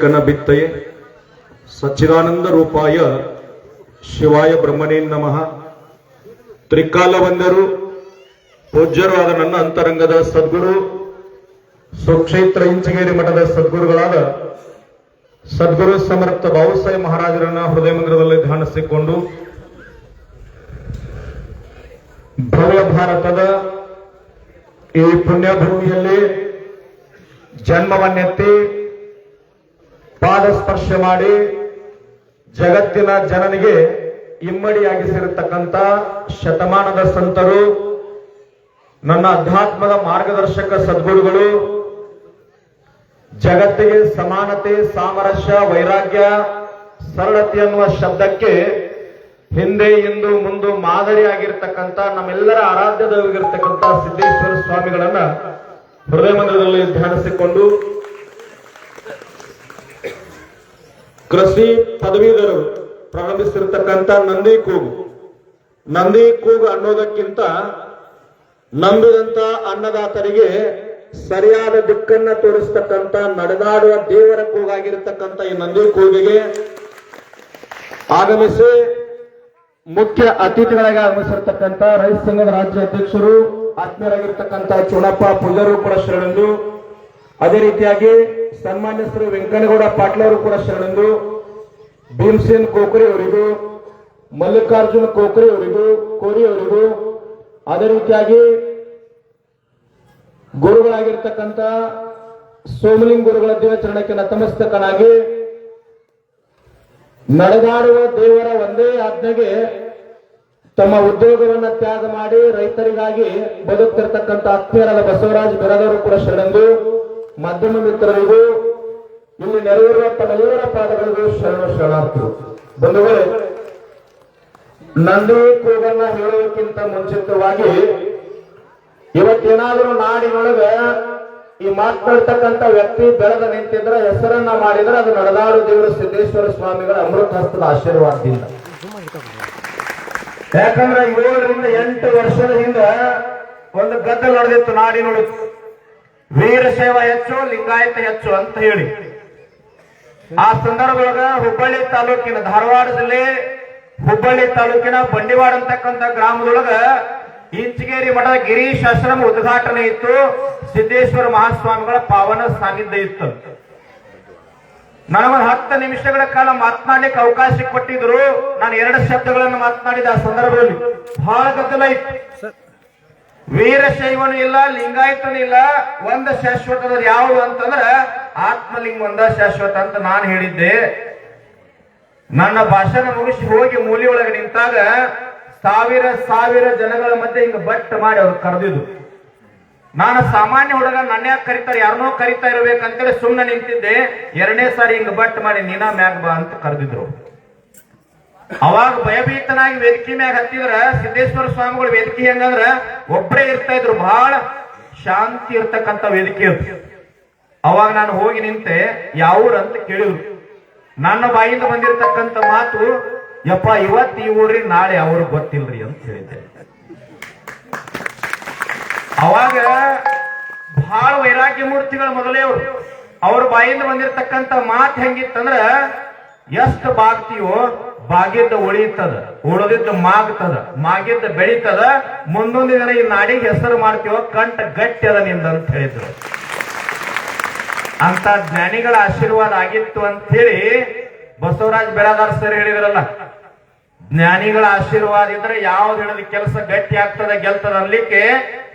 ಕನ ಬಿತ್ತಯೇ. ಸಚ್ಚಿದಾನಂದ ರೂಪಾಯ ಶಿವಾಯ ಬ್ರಹ್ಮನೇ ನಮಃ. ತ್ರಿಕಾಲ ಬಂದರು ಪೂಜ್ಯರು ಆದ ನನ್ನ ಅಂತರಂಗದ ಸದ್ಗುರು ಸುಕ್ಷೇತ್ರ ಇಂಚಗೇರಿ ಮಠದ ಸದ್ಗುರುಗಳಾದ ಸದ್ಗುರು ಸಮರ್ಥ ಬಾವುಸಾಹೇಬ್ ಮಹಾರಾಜರನ್ನ ಹೃದಯ ಮಂದಿರದಲ್ಲಿ ಧ್ಯಾನಿಸಿಕೊಂಡು ಭವ್ಯ ಭಾರತದ ಈ ಪುಣ್ಯ ಭೂಮಿಯಲ್ಲಿ ಜನ್ಮವನ್ನೆತ್ತಿ ಪಾದ ಸ್ಪರ್ಶ ಮಾಡಿ ಜಗತ್ತಿನ ಜನನಿಗೆ ಇಮ್ಮಡಿಯಾಗಿಸಿರತಕ್ಕಂತ ಶತಮಾನದ ಸಂತರು, ನನ್ನ ಅಧ್ಯಾತ್ಮದ ಮಾರ್ಗದರ್ಶಕ ಸದ್ಗುರುಗಳು, ಜಗತ್ತಿಗೆ ಸಮಾನತೆ, ಸಾಮರಸ್ಯ, ವೈರಾಗ್ಯ, ಸರಳತೆ ಅನ್ನುವ ಶಬ್ದಕ್ಕೆ ಹಿಂದೆ, ಇಂದು, ಮುಂದು ಮಾದರಿಯಾಗಿರ್ತಕ್ಕಂಥ ನಮ್ಮೆಲ್ಲರ ಆರಾಧ್ಯ ದೈವಗಿರ್ತಕ್ಕಂಥ ಸಿದ್ದೇಶ್ವರ ಸ್ವಾಮಿಗಳನ್ನ ಹೃದಯ ಮಂದಿರದಲ್ಲಿ ಧ್ಯಾನಿಸಿಕೊಂಡು ಕೃಷಿ ಪದವೀಧರರು ಪ್ರಾರಂಭಿಸಿರ್ತಕ್ಕಂಥ ನಂದಿ ಕೂಗು. ನಂದಿ ಕೂಗು ಅನ್ನೋದಕ್ಕಿಂತ ನಂಬಿದಂತ ಅನ್ನದಾತರಿಗೆ ಸರಿಯಾದ ದಿಕ್ಕನ್ನ ತೋರಿಸ್ತಕ್ಕಂಥ ನಡೆದಾಡುವ ದೇವರ ಕೂಗಾಗಿರ್ತಕ್ಕಂಥ ಈ ನಂದಿ ಕೂಗಿಗೆ ಆಗಮಿಸಿ ಮುಖ್ಯ ಅತಿಥಿಗಳಾಗಿ ಆಗಮಿಸಿರ್ತಕ್ಕಂಥ ರೈತ ಸಂಘದ ರಾಜ್ಯ ಅಧ್ಯಕ್ಷರು, ಆತ್ಮೀಯರಾಗಿರ್ತಕ್ಕಂಥ ಚುಣಪ್ಪ ಪುಲ್ಲರು ಕೂಡ ಶರಣೆಂದು. ಅದೇ ರೀತಿಯಾಗಿ ಸನ್ಮಾನ್ಯ ಶ್ರೀ ವೆಂಕನಗೌಡ ಪಾಟ್ಲವರು ಕೂಡ ಶರಣೆಂದು. ಭೀಮಸೇನ್ ಕೋಕರಿ ಅವರಿಗೂ ಮಲ್ಲಿಕಾರ್ಜುನ ಕೋಕರಿ ಅವರಿಗೂ ಕೋರಿ ಅವರಿಗೂ ಅದೇ ರೀತಿಯಾಗಿ ಗುರುಗಳಾಗಿರ್ತಕ್ಕಂಥ ಸೋಮಲಿಂಗ ಗುರುಗಳ ದಿನಾಚರಣೆಗೆ ನತಮಸ್ತಕನಾಗಿ ನಡೆದಾಡುವ ದೇವರ ಒಂದೇ ಆಜ್ಞೆಗೆ ತಮ್ಮ ಉದ್ಯೋಗವನ್ನು ತ್ಯಾಗ ಮಾಡಿ ರೈತರಿಗಾಗಿ ಬದುಕ್ತಿರ್ತಕ್ಕಂಥ ಆತ್ಮೀಯರಾದ ಬಸವರಾಜ್ ಬೆರದವರು ಕೂಡ ಶರಣೆಂದು, ಮಾಧ್ಯಮ ಮಿತ್ರರಿಗೂ ಇಲ್ಲಿ ನೆರವೇರುವ ತಮ್ಮೆಲ್ಲರ ಪಾದಗಳಿಗೂ ಶರಣ ಶರಣಾರ್ಥಿಗಳು. ಬಂಧುಗಳೇ ನಂದಿ ಕೂಗನ್ನ ಹೇಳೋದಕ್ಕಿಂತ ಮುಂಚಿತವಾಗಿ ಇವತ್ತೇನಾದರೂ ನಾಡಿನೊಳಗ ಈ ಮಾತನಾಡ್ತಕ್ಕಂಥ ವ್ಯಕ್ತಿ ಬೆಳೆದ ನಿಂತಿದ್ರೆ ಹೆಸರನ್ನ ಮಾಡಿದ್ರೆ ಅದು ನಡೆದಾಡು ದೇವರು ಸಿದ್ದೇಶ್ವರ ಸ್ವಾಮಿಗಳ ಅಮೃತ ಹಸ್ತದ ಆಶೀರ್ವಾದದಿಂದ. ಯಾಕಂದ್ರೆ ಏಳರಿಂದ ಎಂಟು ವರ್ಷದ ಹಿಂದ ಒಂದು ಗದ್ದಲ ನಡೆದಿತ್ತು ನಾಡಿನೊಳಗೆ. ವೀರಶೈವ ಹೆಚ್ಚು, ಲಿಂಗಾಯತ ಹೆಚ್ಚು ಅಂತ ಹೇಳಿ. ಆ ಸಂದರ್ಭದೊಳಗ ಹುಬ್ಬಳ್ಳಿ ತಾಲೂಕಿನ ಧಾರವಾಡ ಜಿಲ್ಲೆ ಹುಬ್ಬಳ್ಳಿ ತಾಲೂಕಿನ ಬಂಡಿವಾಡ ಅಂತಕ್ಕಂತ ಗ್ರಾಮದೊಳಗ ಇಂಚಗೇರಿ ಮಠದ ಗಿರೀಶ್ ಆಶ್ರಮ ಉದ್ಘಾಟನೆ ಇತ್ತು. ಸಿದ್ದೇಶ್ವರ ಮಹಾಸ್ವಾಮಿಗಳ ಪಾವನ ಸಾನ್ನಿಧ್ಯ ಇತ್ತು. ನನಗೊಂದು ಹತ್ತು ನಿಮಿಷಗಳ ಕಾಲ ಮಾತನಾಡ್ಲಿಕ್ಕೆ ಅವಕಾಶ ಕೊಟ್ಟಿದ್ರು ನಾನು ಎರಡು ಶಬ್ದಗಳನ್ನು ಮಾತನಾಡಿದ ಆ ಸಂದರ್ಭದಲ್ಲಿ ಬಹಳ ಗದ್ದಲ ಇತ್ತು. ವೀರಶೈವನು ಇಲ್ಲ, ಲಿಂಗಾಯತನು ಇಲ್ಲ, ಒಂದ ಶಾಶ್ವತ ಯಾವುದು ಅಂತಂದ್ರ ಆತ್ಮಲಿಂಗ ಒಂದ ಶಾಶ್ವತ ಅಂತ ನಾನು ಹೇಳಿದ್ದೆ. ನನ್ನ ಭಾಷಣ ಮುಗಿಸಿ ಹೋಗಿ ಮೂಲಿ ಒಳಗೆ ನಿಂತಾಗ ಸಾವಿರ ಸಾವಿರ ಜನಗಳ ಮಧ್ಯೆ ಹಿಂಗ ಬಟ್ ಮಾಡಿ ಅವ್ರು ಕರೆದಿದ್ರು ನಾನು ಸಾಮಾನ್ಯ ಹುಡುಗ, ನನ್ನ ಯಾಕೆ ಕರಿತಾರೆ ಯಾರನ್ನೋ ಕರಿತಾ ಇರ್ಬೇಕಂತೇಳಿ ಸುಮ್ಮನೆ ನಿಂತಿದ್ದೆ. ಎರಡನೇ ಸಾರಿ ಹಿಂಗ ಬಟ್ ಮಾಡಿ ನೀನಾ ಮ್ಯಾಗ್ ಬಾ ಅಂತ ಕರೆದಿದ್ರು. ಅವಾಗ ಭಯಭೀತನಾಗಿ ವೇದಿಕೆ ಮ್ಯಾಗ ಹತ್ತಿದ್ರ ಸಿದ್ದೇಶ್ವರ ಸ್ವಾಮಿಗಳು ವೇದಿಕೆ ಹೆಂಗಂದ್ರ ಒಬ್ಬರೇ ಇರ್ತಾ ಇದ್ರು. ಬಹಳ ಶಾಂತಿ ಇರ್ತಕ್ಕಂಥ ವೇದಿಕೆ ಅವಾಗ ನಾನು ಹೋಗಿ ನಿಂತೆ ಅಂತ ಕೇಳಿದ್ರು. ನನ್ನ ಬಾಯಿಂದ ಬಂದಿರತಕ್ಕಂಥ ಮಾತು, ಯಪ್ಪ, ಇವತ್ತು ಈ ಊರಿ ನಾಳೆ ಅವ್ರಿಗೆ ಗೊತ್ತಿಲ್ರಿ ಅಂತ ಹೇಳಿದ್ದೆ. ಅವಾಗ ಬಹಳ ವೈರಾಗ್ಯ ಮೂರ್ತಿಗಳ ಮೊದಲೇ ಅವರು. ಅವ್ರ ಬಾಯಿಂದ ಬಂದಿರತಕ್ಕಂಥ ಮಾತು ಹೆಂಗಿತ್ತಂದ್ರ ಎಷ್ಟು ಬಾಗ್ತೀವೋ ಬಾಗಿದ್ದ ಉಳಿತದ ಉಳದಿದ್ದ ಮಾಗ್ತದ ಮಾಗಿದ್ದ ಬೆಳೀತದ. ಮುಂದೊಂದು ದಿನ ಈ ನಾಡಿಗೆ ಹೆಸರು ಮಾಡ್ತೀವೋ, ಕಂಠ ಗಟ್ಟಿ ಅದ ನಿಂದ ಅಂತ ಹೇಳಿದ್ರು. ಅಂತ ಜ್ಞಾನಿಗಳ ಆಶೀರ್ವಾದ ಆಗಿತ್ತು ಅಂತ ಹೇಳಿ ಬಸವರಾಜ್ ಬೆಳಗಾರ್ ಸರ್ ಹೇಳಿದ್ರಲ್ಲ, ಜ್ಞಾನಿಗಳ ಆಶೀರ್ವಾದ ಇದ್ರೆ ಯಾವ್ದು ಹೇಳಿದ ಕೆಲಸ ಗಟ್ಟಿ ಆಗ್ತದ, ಗೆಲ್ತದ ಅನ್ಲಿಕ್ಕೆ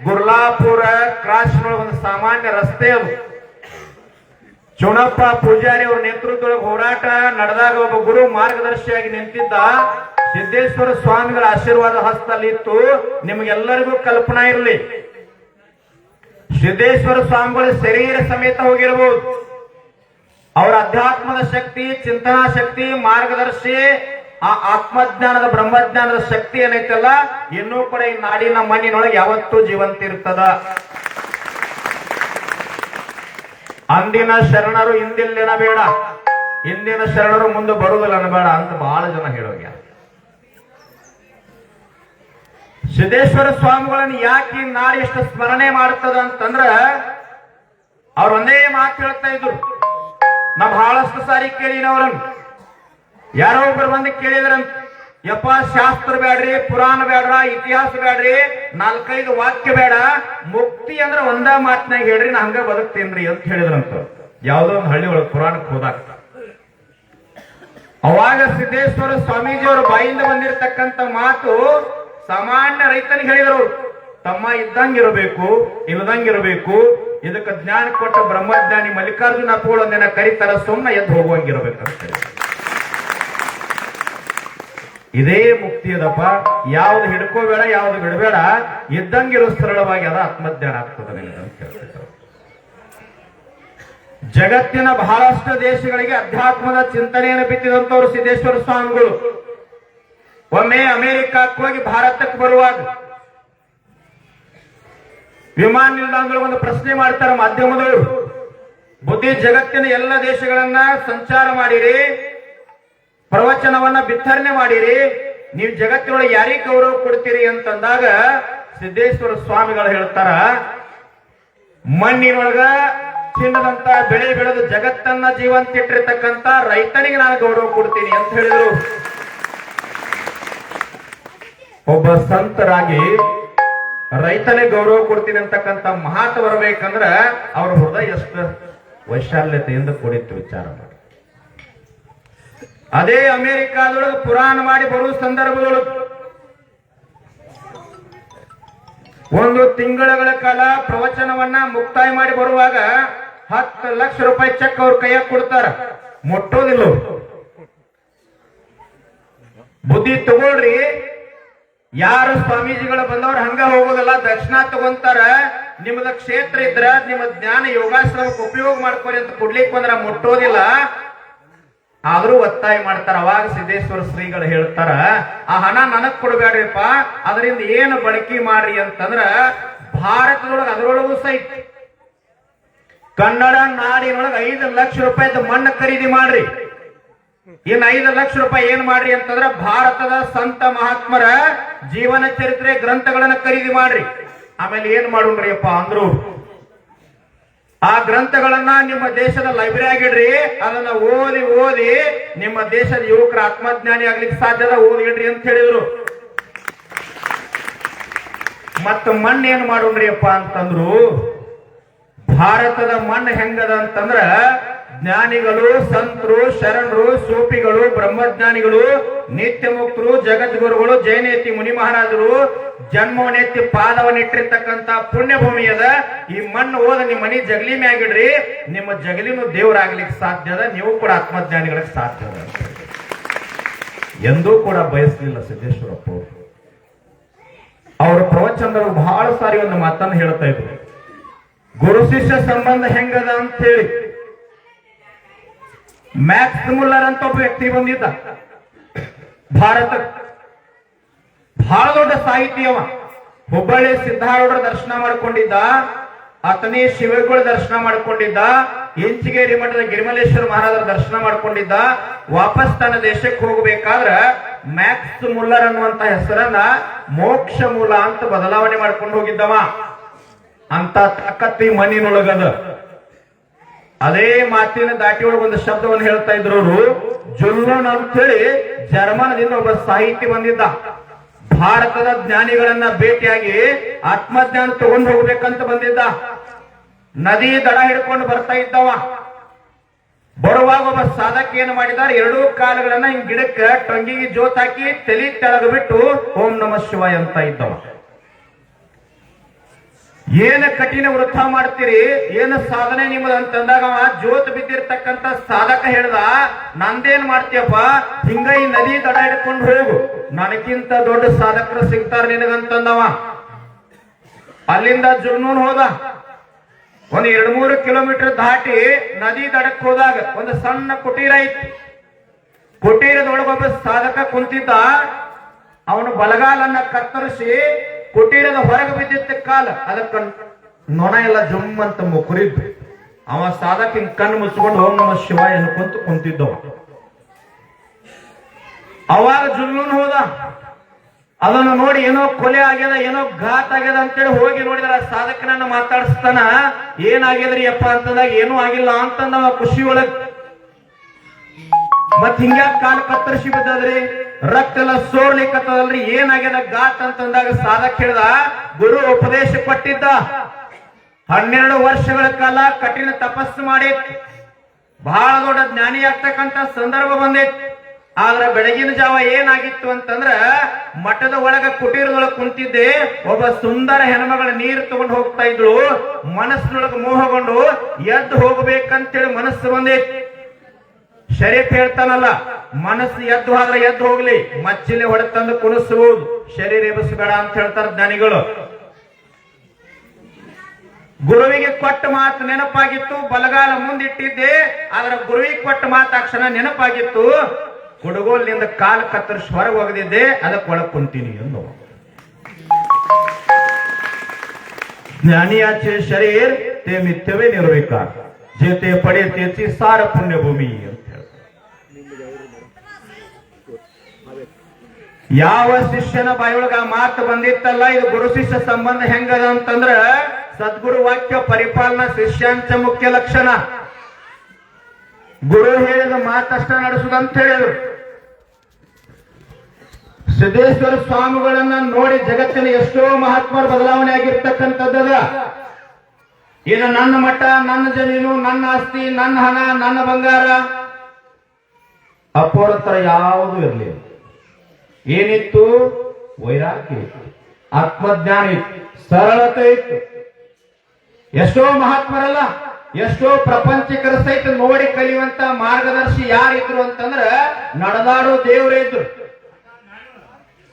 ಗುರ್ಲಾಪುರ ಕ್ರಾಸ್ನೊಳಗೆ ಒಂದು ಸಾಮಾನ್ಯ ರಸ್ತೆ ಅದು. ಚುಣಪ್ಪ ಪೂಜಾರಿ ಅವ್ರ ನೇತೃತ್ವದೊಳಗೆ ಹೋರಾಟ ನಡೆದಾಗ ಒಬ್ಬ ಗುರು ಮಾರ್ಗದರ್ಶಿಯಾಗಿ ನಿಂತಿದ್ದ ಸಿದ್ದೇಶ್ವರ ಸ್ವಾಮಿಗಳ ಆಶೀರ್ವಾದ ಹಸ್ತಲ್ಲಿತ್ತು ನಿಮಗೆಲ್ಲರಿಗೂ ಕಲ್ಪನಾ ಇರಲಿ. ಸಿದ್ದೇಶ್ವರ ಸ್ವಾಮಿಗಳ ಶರೀರ ಸಮೇತ ಹೋಗಿರಬಹುದು ಅವರ ಅಧ್ಯಾತ್ಮದ ಶಕ್ತಿ, ಚಿಂತನಾ ಶಕ್ತಿ, ಮಾರ್ಗದರ್ಶಿ, ಆ ಆತ್ಮಜ್ಞಾನದ ಬ್ರಹ್ಮಜ್ಞಾನದ ಶಕ್ತಿ ಏನೈತಲ್ಲ, ಇನ್ನೂ ಕೂಡ ಈ ನಾಡಿನ ಮಣ್ಣಿನೊಳಗೆ ಯಾವತ್ತೂ ಜೀವಂತ ಇರ್ತದ. ಅಂದಿನ ಶರಣರು ಹಿಂದಿಲ್ಲಿನ ಬೇಡ. ಹಿಂದಿನ ಶರಣರು ಮುಂದೆ ಬರುವುದಿಲ್ಲ ಅನ್ನಬೇಡ ಅಂತ ಬಹಳ ಜನ ಹೇಳೋಗ್ಯ ಸಿದ್ದೇಶ್ವರ ಸ್ವಾಮಿಗಳನ್ನ ಯಾಕೆ ನಾಡು ಸ್ಮರಣೆ ಮಾಡ್ತದ ಅಂತಂದ್ರ ಅವ್ರ ಒಂದೇ ಮಾತು ಹೇಳ್ತಾ ಇದ್ರು. ನಾ ಬಹಳಷ್ಟು ಸಾರಿ ಕೇಳಿನವರನ್ನು. ಯಾರೋ ಒಬ್ಬರು ಬಂದು ಕೇಳಿದ್ರಂತ. ಯಪ್ಪ, ಶಾಸ್ತ್ರ ಬೇಡ್ರಿ ಪುರಾಣ ಬೇಡ್ರ ಇತಿಹಾಸ ಬೇಡ್ರಿ ನಾಲ್ಕೈದು ವಾಕ್ಯ ಬೇಡ ಮುಕ್ತಿ ಅಂದ್ರೆ ಒಂದ ಮಾತಿನಾಗ ಹೇಳ್ರಿ, ನಾ ಹಂಗ ಬದುಕ್ತೇನ್ರಿ ಅಂತ ಹೇಳಿದ್ರಂತ ಯಾವ್ದೋ ಒಂದು ಹಳ್ಳಿ ಒಳಗೆ ಪುರಾಣಕ್ಕೆ ಹೋದಾಗ ಅವಾಗ ಸಿದ್ದೇಶ್ವರ ಸ್ವಾಮೀಜಿಯವರು ಬಾಯಿಂದ ಬಂದಿರತಕ್ಕಂತ ಮಾತು ಸಾಮಾನ್ಯ ರೈತನಿಗೆ ಹೇಳಿದರು. ತಮ್ಮ ಇದ್ದಂಗಿರಬೇಕು ಇಲ್ಲದಂಗಿರಬೇಕು ಇದಕ್ಕೆ ಜ್ಞಾನ ಕೊಟ್ಟ ಬ್ರಹ್ಮಜ್ಞಾನಿ ಮಲ್ಲಿಕಾರ್ಜುನ ಅಪ್ಪಗಳೊಂದಿನ ಕರಿತಾರ ಸುಮ್ಮನೆ ಎದ್ದು ಹೋಗುವಂಗಿರಬೇಕಂತ. ಇದೇ ಮುಕ್ತಿ ಅದಪ್ಪ. ಯಾವ್ದು ಹಿಡ್ಕೋಬೇಡ ಯಾವ್ದು ಬಿಡಬೇಡ. ಇದ್ದಂಗಿರೋ ಸರಳವಾಗಿ ಅದ ಆತ್ಮಜ್ಞಾನ ಆಗ್ತದೆ ನಿನಗೆ. ಜಗತ್ತಿನ ಬಹಳಷ್ಟು ದೇಶಗಳಿಗೆ ಅಧ್ಯಾತ್ಮದ ಚಿಂತನೆಯನ್ನು ಬಿತ್ತಿದಂತವರು ಸಿದ್ದೇಶ್ವರ ಸ್ವಾಮಿಗಳು. ಒಮ್ಮೆ ಅಮೆರಿಕಕ್ಕೆ ಹೋಗಿ ಭಾರತಕ್ಕೆ ಬರುವಾಗ ವಿಮಾನ ನಿಲ್ದಾಣಗಳು ಒಂದು ಪ್ರಶ್ನೆ ಮಾಡ್ತಾರೆ ಮಾಧ್ಯಮದವರು. ಬುದ್ಧಿ ಜಗತ್ತಿನ ಎಲ್ಲ ದೇಶಗಳನ್ನ ಸಂಚಾರ ಮಾಡಿರಿ. ಪ್ರವಚನವನ್ನ ಬಿತ್ತರಣೆ ಮಾಡಿರಿ. ನೀವು ಜಗತ್ತಿನೊಳಗೆ ಯಾರಿಗೆ ಗೌರವ ಕೊಡ್ತೀರಿ ಅಂತಂದಾಗ ಸಿದ್ದೇಶ್ವರ ಸ್ವಾಮಿಗಳು ಹೇಳ್ತಾರ, ಮಣ್ಣಿನೊಳಗ ಚಿನ್ನದಂತ ಬೆಳೆ ಬೆಳೆದು ಜಗತ್ತನ್ನ ಜೀವಂತ ಇಟ್ಟಿರ್ತಕ್ಕಂತ ರೈತನಿಗೆ ನಾನು ಗೌರವ ಕೊಡ್ತೀನಿ ಅಂತ ಹೇಳಿದ್ರು. ಒಬ್ಬ ಸಂತರಾಗಿ ರೈತನೇ ಗೌರವ ಕೊಡ್ತೀನಿ ಅಂತಕ್ಕಂತ ಮಹಾತ್ ಬರಬೇಕಂದ್ರ ಅವ್ರ ಹೃದಯ ಎಷ್ಟು ವೈಶಾಲ್ಯತೆಯಿಂದ ಕೂಡಿತ್ತು ವಿಚಾರ ಮಾಡಿ. ಅದೇ ಅಮೆರಿಕಾದೊಳಗೆ ಪುರಾಣ ಮಾಡಿ ಬರುವ ಸಂದರ್ಭಗಳು. ಒಂದು ತಿಂಗಳ ಕಾಲ ಪ್ರವಚನವನ್ನ ಮುಕ್ತಾಯ ಮಾಡಿ ಬರುವಾಗ ಹತ್ತು ಲಕ್ಷ ರೂಪಾಯಿ ಚೆಕ್ ಅವ್ರ ಕೈಯಾಗ ಕೊಡ್ತಾರ. ಮುಟ್ಟೋದಿಲ್ಲ. ಬುದ್ಧಿ ತಗೊಳ್ರಿ. ಯಾರು ಸ್ವಾಮೀಜಿಗಳು ಬಂದವ್ರು ಹಂಗ ಹೋಗೋದಲ್ಲ, ದಕ್ಷಿಣ ತಗೊಂತಾರ. ನಿಮ್ಮದ ಕ್ಷೇತ್ರ ಇದ್ರ, ನಿಮ್ಮ ಜ್ಞಾನ ಯೋಗಾಶ್ರಮಕ್ಕೆ ಉಪಯೋಗ ಮಾಡ್ಕೊರಿ ಅಂತ ಕೊಡ್ಲಿಕ್ಕೆ ಬಂದ್ರ ಮುಟ್ಟೋದಿಲ್ಲ. ಆದ್ರೂ ಒತ್ತಾಯ ಮಾಡ್ತಾರ. ಅವಾಗ ಸಿದ್ದೇಶ್ವರ ಶ್ರೀಗಳು ಹೇಳ್ತಾರ, ಆ ಹಣ ನನಗ್ ಕೊಡಬೇಡ್ರಿಪ್ಪ, ಅದರಿಂದ ಏನು ಬಳಕೆ ಮಾಡ್ರಿ ಅಂತಂದ್ರ ಭಾರತದೊಳಗ ಅದರೊಳಗೂ ಸಹಿತ ಕನ್ನಡ ನಾಡಿನೊಳಗ ಐದು ಲಕ್ಷ ರೂಪಾಯಿ ಮಣ್ಣು ಖರೀದಿ ಮಾಡ್ರಿ. ಇನ್ ಐದು ಲಕ್ಷ ರೂಪಾಯಿ ಏನ್ ಮಾಡ್ರಿ ಅಂತಂದ್ರ ಭಾರತದ ಸಂತ ಮಹಾತ್ಮರ ಜೀವನ ಚರಿತ್ರೆ ಗ್ರಂಥಗಳನ್ನ ಖರೀದಿ ಮಾಡ್ರಿ. ಆಮೇಲೆ ಏನ್ ಮಾಡುಣ್ರಿ ಅಪ್ಪ ಅಂದ್ರು ಆ ಗ್ರಂಥಗಳನ್ನ ನಿಮ್ಮ ದೇಶದ ಲೈಬ್ರರಿ ಆಗಿಡ್ರಿ. ಅದನ್ನ ಓದಿ ಓದಿ ನಿಮ್ಮ ದೇಶದ ಯುವಕರ ಆತ್ಮಜ್ಞಾನಿ ಆಗ್ಲಿಕ್ಕೆ ಸಾಧ್ಯದ ಓದಿಡ್ರಿ ಅಂತ ಹೇಳಿದ್ರು. ಮತ್ತ ಮಣ್ಣು ಏನ್ ಮಾಡೋಣ್ರಿ ಅಂತಂದ್ರು, ಭಾರತದ ಮಣ್ಣು ಹೆಂಗದ ಅಂತಂದ್ರ ಜ್ಞಾನಿಗಳು, ಸಂತರು, ಶರಣರು, ಸೂಪಿಗಳು, ಬ್ರಹ್ಮಜ್ಞಾನಿಗಳು ನಿತ್ಯ ಮುಕ್ತರು ಜಗದ್ಗುರುಗಳು ಜೈನೇತಿ ಮುನಿ ಮಹಾರಾಜರು ಜನ್ಮವನ್ನೆತ್ತಿ ಪಾದವನ್ನಿಟ್ಟಿರ್ತಕ್ಕಂತ ಪುಣ್ಯ ಭೂಮಿ ಅದ ಈ ಮಣ್ಣು ಹೋದ ನಿಮ್ಮ ಮನಿ ಜಗಲಿ ಮ್ಯಾಗಿಡ್ರಿ. ನಿಮ್ಮ ಜಗಲಿನೂ ದೇವರಾಗ್ಲಿಕ್ಕೆ ಸಾಧ್ಯ ಅದ, ನೀವು ಕೂಡ ಆತ್ಮಜ್ಞಾನಿಗಳಿಗೆ ಸಾಧ್ಯ ಅದ ಎಂದೂ ಕೂಡ ಬಯಸಲಿಲ್ಲ ಸಿದ್ದೇಶ್ವರಪ್ಪ ಅವರು. ಅವರ ಬಹಳ ಸಾರಿ ಒಂದು ಮಾತನ್ನು ಹೇಳ್ತಾ ಇದ್ರು. ಗುರು ಶಿಷ್ಯ ಸಂಬಂಧ ಹೆಂಗದ ಅಂತ ಹೇಳಿ. ಮ್ಯಾಕ್ಸ್ ಮುಲ್ಲರ್ ಅಂತ ಒಬ್ಬ ವ್ಯಕ್ತಿ ಬಂದಿದ್ದ. ಭಾರತ ಬಹಳ ದೊಡ್ಡ ಸಾಹಿತ್ಯವ ಹುಬ್ಬಳ್ಳಿ ಸಿದ್ಧಾರೂಢರ ದರ್ಶನ ಮಾಡ್ಕೊಂಡಿದ್ದ ಅತನೇ ಶಿವಗಳ ದರ್ಶನ ಮಾಡ್ಕೊಂಡಿದ್ದ ಇಂಚಿಗೇರಿ ಮಠದ ಗಿರಿಮಲೇಶ್ವರ ಮಹಾರಾಜರ ದರ್ಶನ ಮಾಡ್ಕೊಂಡಿದ್ದ, ವಾಪಸ್ ತನ್ನ ದೇಶಕ್ಕೆ ಹೋಗಬೇಕಾದ್ರ ಮ್ಯಾಕ್ಸ್ ಮುಲ್ಲರ್ ಅನ್ನುವಂತ ಹೆಸರನ್ನ ಮೋಕ್ಷ ಮೂಲ ಅಂತ ಬದಲಾವಣೆ ಮಾಡ್ಕೊಂಡು ಹೋಗಿದ್ದವ. ಅಂತ ತಾಕತ್ತಿ ಮಣ್ಣಿನೊಳಗದ. ಅದೇ ಮಾತಿನ ದಾಟಿ ಒಳಗೆ ಒಂದು ಶಬ್ದವನ್ನು ಹೇಳ್ತಾ ಇದ್ರು ಅವರು. ಅಂತ ಅಂತೇಳಿ ಜರ್ಮನದಿಂದ ಒಬ್ಬ ಸಾಹಿತಿ ಬಂದಿದ್ದ. ಭಾರತದ ಜ್ಞಾನಿಗಳನ್ನ ಭೇಟಿಯಾಗಿ ಆತ್ಮಜ್ಞಾನ ತಗೊಂಡು ಹೋಗ್ಬೇಕಂತ ಬಂದಿದ್ದ. ನದಿ ದಡ ಹಿಡ್ಕೊಂಡು ಬರ್ತಾ ಇದ್ದವ. ಬರುವಾಗ ಒಬ್ಬ ಸಾಧಕ ಏನು ಮಾಡಿದಾರೆ ಎರಡೂ ಕಾಲುಗಳನ್ನ ಹಿಂಗ್ ಗಿಡಕ್ಕೆ ಟೊಂಗಿಗೆ ಜೋತಾಕಿ ತಲಿ ತಲೆ ತೆಳಗ ಬಿಟ್ಟು ಓಂ ನಮ ಶಿವಾಯ ಅಂತ ಇದ್ದವ. ಏನ ಕಠಿಣ ವೃತ್ತ ಮಾಡ್ತೀರಿ? ಏನು ಸಾಧನೆ ನಿಮ್ದು ಅಂತಂದಾಗ ಜೋತ್ ಬಿದ್ದಿರ್ತಕ್ಕಂತ ಸಾಧಕ ಹೇಳ್ದ, ನಂದೇನ್ ಮಾಡ್ತೀಯಪ್ಪ? ಹಿಂಗ ಈ ನದಿ ದಡ ಹಿಡ್ಕೊಂಡು ಹೋಗು. ನನಗಿಂತ ದೊಡ್ಡ ಸಾಧಕರು ಸಿಗ್ತಾರ ನಿನಗಂತಂದವ. ಅಲ್ಲಿಂದ ಜುರ್ನೂನ್ ಹೋದ. ಒಂದ್ ಎರಡ್ ಮೂರು ಕಿಲೋಮೀಟರ್ ದಾಟಿ ನದಿ ದಡಕ್ ಹೋದಾಗ ಒಂದು ಸಣ್ಣ ಕುಟೀರ ಇತ್ತು. ಕುಟೀರದೊಳಗೊಬ್ಬ ಸಾಧಕ ಕುಂತಿದ್ದ. ಅವನು ಬಲಗಾಲನ್ನ ಕತ್ತರಿಸಿ ಕುಟೀರದ ಹೊರಗೆ ಬಿದ್ದಿದ್ದ ಕಾಲ, ಅದಕ್ಕ ನೊಣ ಎಲ್ಲ ಅಂತ ಮುಕುರಿದ್ದು ಅವ ಸಾಧಕ ಹಿಂಗ್ ಕಣ್ಣು ಮುಚ್ಕೊಂಡು ಓಂ ನಮ ಶಿವ ಅನ್ಕೊಂತ ಕುಂತಿದ್ದವ. ಅವಾಗ ಜುಲ್ಲೂನ್ ಹೋದ. ಅದನ್ನು ನೋಡಿ ಏನೋ ಕೊಲೆ ಆಗ್ಯದ, ಏನೋ ಘಾತ್ ಆಗ್ಯದ ಅಂತೇಳಿ ಹೋಗಿ ನೋಡಿದ್ರ ಸಾಧಕನನ್ನ ಮಾತಾಡಿಸ್ತಾನ, ಏನಾಗ್ಯದ್ರಿ ಅಪ್ಪ ಅಂತಂದಾಗ, ಏನೂ ಆಗಿಲ್ಲ ಅಂತಂದವ ಖುಷಿ ಒಳಗ್ ಮತ್ ಹಿಂಗ್ಯಾಕ್ ಕಾಲ್ ಕತ್ತರಿಸಿ ಬಿದ್ದದ್ರಿ? ರಕ್ತ ಎಲ್ಲ ಸೋರ್ಲಿಕ್ಕತ್ತದಲ್ರಿ ಏನಾಗ್ಯದ ಗಾತ್ ಅಂತಂದಾಗ ಸಾಧಕ್ ಹೇಳ್ದ, ಗುರು ಉಪದೇಶ ಕೊಟ್ಟಿದ್ದ. ಹನ್ನೆರಡು ವರ್ಷಗಳ ಕಾಲ ಕಠಿಣ ತಪಸ್ಸು ಮಾಡಿ ಬಹಳ ದೊಡ್ಡ ಜ್ಞಾನಿ ಆಗ್ತಕ್ಕಂತ ಸಂದರ್ಭ ಬಂದೈತಿ ಆದ್ರ ಬೆಳಗಿನ ಜಾವ ಏನಾಗಿತ್ತು ಅಂತಂದ್ರ ಮಠದ ಒಳಗ ಕುಟೀರದೊಳಗ ಕುಂತಿದ್ದೆ, ಒಬ್ಬ ಸುಂದರ ಹೆಣ್ಮಗಳ ನೀರು ತಗೊಂಡು ಹೋಗ್ತಾ ಇದ್ಳು ಮನಸ್ಸಿನೊಳಗ ಮೋಹಗೊಂಡು ಎದ್ದು ಹೋಗ್ಬೇಕಂತೇಳಿ ಮನಸ್ಸು ಬಂದೈತಿ ಶರೀತ್ ಹೇಳ್ತಾನಲ್ಲ, ಮನಸ್ಸು ಎದ್ದು ಆದ್ರೆ ಎದ್ದು ಹೋಗ್ಲಿ ಮಚ್ಚಿಲೆ ಹೊಡೆತಂದು ಕುಣಿಸಬಹುದು ಶರೀರ ಎಬ್ಬಿಸಬೇಡ ಅಂತ ಹೇಳ್ತಾರೆ ಜ್ಞಾನಿಗಳು ಗುರುವಿಗೆ ಕೊಟ್ಟ ಮಾತು ನೆನಪಾಗಿತ್ತು, ಬಲಗಾಲ ಮುಂದಿಟ್ಟಿದ್ದೆ, ಆದ್ರೆ ಗುರುವಿಗೆ ಕೊಟ್ಟ ಮಾತು ಅಕ್ಷರ ನೆನಪಾಗಿತ್ತು. ಕುಡುಗೋಲಿನಿಂದ ಕಾಲು ಕತ್ತರಿಸಿ ಹೊರಗೆ ಹೋಗದಿದ್ದೆ, ಅದಕ್ಕೆ ಒಳಗೆ ಕುಂತೀನಿ ಎಂದು ಜ್ಞಾನಿಯಾಚೆ ಶರೀರ್ ತೇ ಮಿಥ್ಯವೇ ನಿರ್ವೇಕ ಜೇತೆ ಪಡೆ ಸಾರ ಪುಣ್ಯ ಭೂಮಿ ಅಂತ. ಯಾವ ಶಿಷ್ಯನ ಬಾಯೊಳಗ ಮಾತು ಬಂದಿತ್ತಲ್ಲ, ಇದು ಗುರು ಶಿಷ್ಯ ಸಂಬಂಧ ಹೆಂಗದ ಅಂತಂದ್ರ ಸದ್ಗುರು ವಾಕ್ಯ ಪರಿಪಾಲನಾ ಶಿಷ್ಯಾಂಚ ಮುಖ್ಯ ಲಕ್ಷಣ. ಗುರು ಹೇಳಿದ ಮಾತಷ್ಟ ನಡೆಸುದಂತ ಹೇಳಿದ್ರು ಸಿದ್ದೇಶ್ವರ ಸ್ವಾಮಿಗಳನ್ನ ನೋಡಿ ಜಗತ್ತಿನ ಎಷ್ಟೋ ಮಹಾತ್ಮರ ಬದಲಾವಣೆ ಆಗಿರ್ತಕ್ಕಂಥದ್ದದ. ಇನ್ನು ನನ್ನ ಮಠ, ನನ್ನ ಜಮೀನು, ನನ್ನ ಆಸ್ತಿ, ನನ್ನ ಹಣ, ನನ್ನ ಬಂಗಾರ ಅಪೋರತರ ಯಾವುದು ಇರಲಿಲ್ಲ. ಏನಿತ್ತು? ವೈರಾಗ್ಯ ಇತ್ತು. ಆತ್ಮಜ್ಞಾನ ಇತ್ತು. ಸರಳತೆ ಇತ್ತು. ಎಷ್ಟೋ ಮಹಾತ್ಮರಲ್ಲ, ಎಷ್ಟೋ ಪ್ರಪಂಚಿಕರ ಸಹಿತ ನೋಡಿ ಕಲಿಯುವಂತ ಮಾರ್ಗದರ್ಶಿ ಯಾರಿದ್ರು ಅಂತಂದ್ರ ನಡೆದಾಡೋ ದೇವರೇ ಇದ್ರು.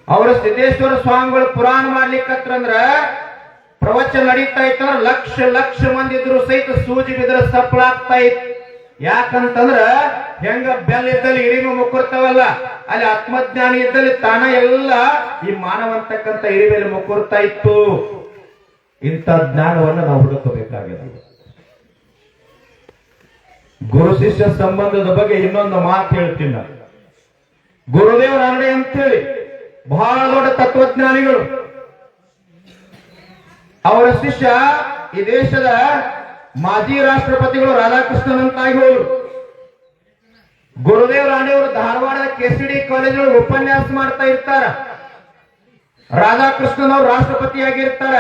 ಅವರ ಸಿದ್ದೇಶ್ವರ ಸ್ವಾಮಿಗಳು ಪುರಾಣ ಮಾಡ್ಲಿಕ್ಕಂದ್ರ ಪ್ರವಚನ ನಡೀತಾ ಇತ್ತಂದ್ರ ಲಕ್ಷ ಲಕ್ಷ ಮಂದಿ ಇದ್ರು ಸಹಿತ ಸೂಜಿ ಬಿದ್ರೆ ಸಪ್ಪಳಾಗ್ತಾ ಇತ್ತು. ಯಾಕಂತಂದ್ರ ಹೆಂಗ ಬೆಲ್ ಇದ್ದಲ್ಲಿ ಇರಿಮೆ ಮುಕ್ಕುರ್ತಾವಲ್ಲ, ಅಲ್ಲಿ ಆತ್ಮಜ್ಞಾನಿ ಇದ್ದಲ್ಲಿ ತಾನ ಎಲ್ಲ ಈ ಮಾನವ ಅಂತಕ್ಕಂಥ ಇರಿಮೇಲೆ ಮುಕ್ಕುರ್ತಾ ಇತ್ತು. ಇಂಥ ಜ್ಞಾನವನ್ನು ನಾವು ಹುಡುಕಬೇಕಾಗಿದೆ. ಗುರು ಶಿಷ್ಯ ಸಂಬಂಧದ ಬಗ್ಗೆ ಇನ್ನೊಂದು ಮಾತು ಹೇಳ್ತೀನಿ ನಾನು. ಗುರುದೇವರ ಅಂಗಡಿ ಅಂತೇಳಿ ಬಹಳ ದೊಡ್ಡ ತತ್ವಜ್ಞಾನಿಗಳು. ಅವರ ಶಿಷ್ಯ ಈ ದೇಶದ ಮಾಜಿ ರಾಷ್ಟ್ರಪತಿಗಳು ರಾಧಾಕೃಷ್ಣನ್ ಹೋದ್ರು ಗುರುದೇವ್ ರಾಣಿಯವರು ಧಾರವಾಡದ ಕೆಸಿಡಿ ಕಾಲೇಜ್ ಉಪನ್ಯಾಸ ಮಾಡ್ತಾ ಇರ್ತಾರ. ರಾಧಾಕೃಷ್ಣನ್ ಅವರು ರಾಷ್ಟ್ರಪತಿಯಾಗಿರ್ತಾರ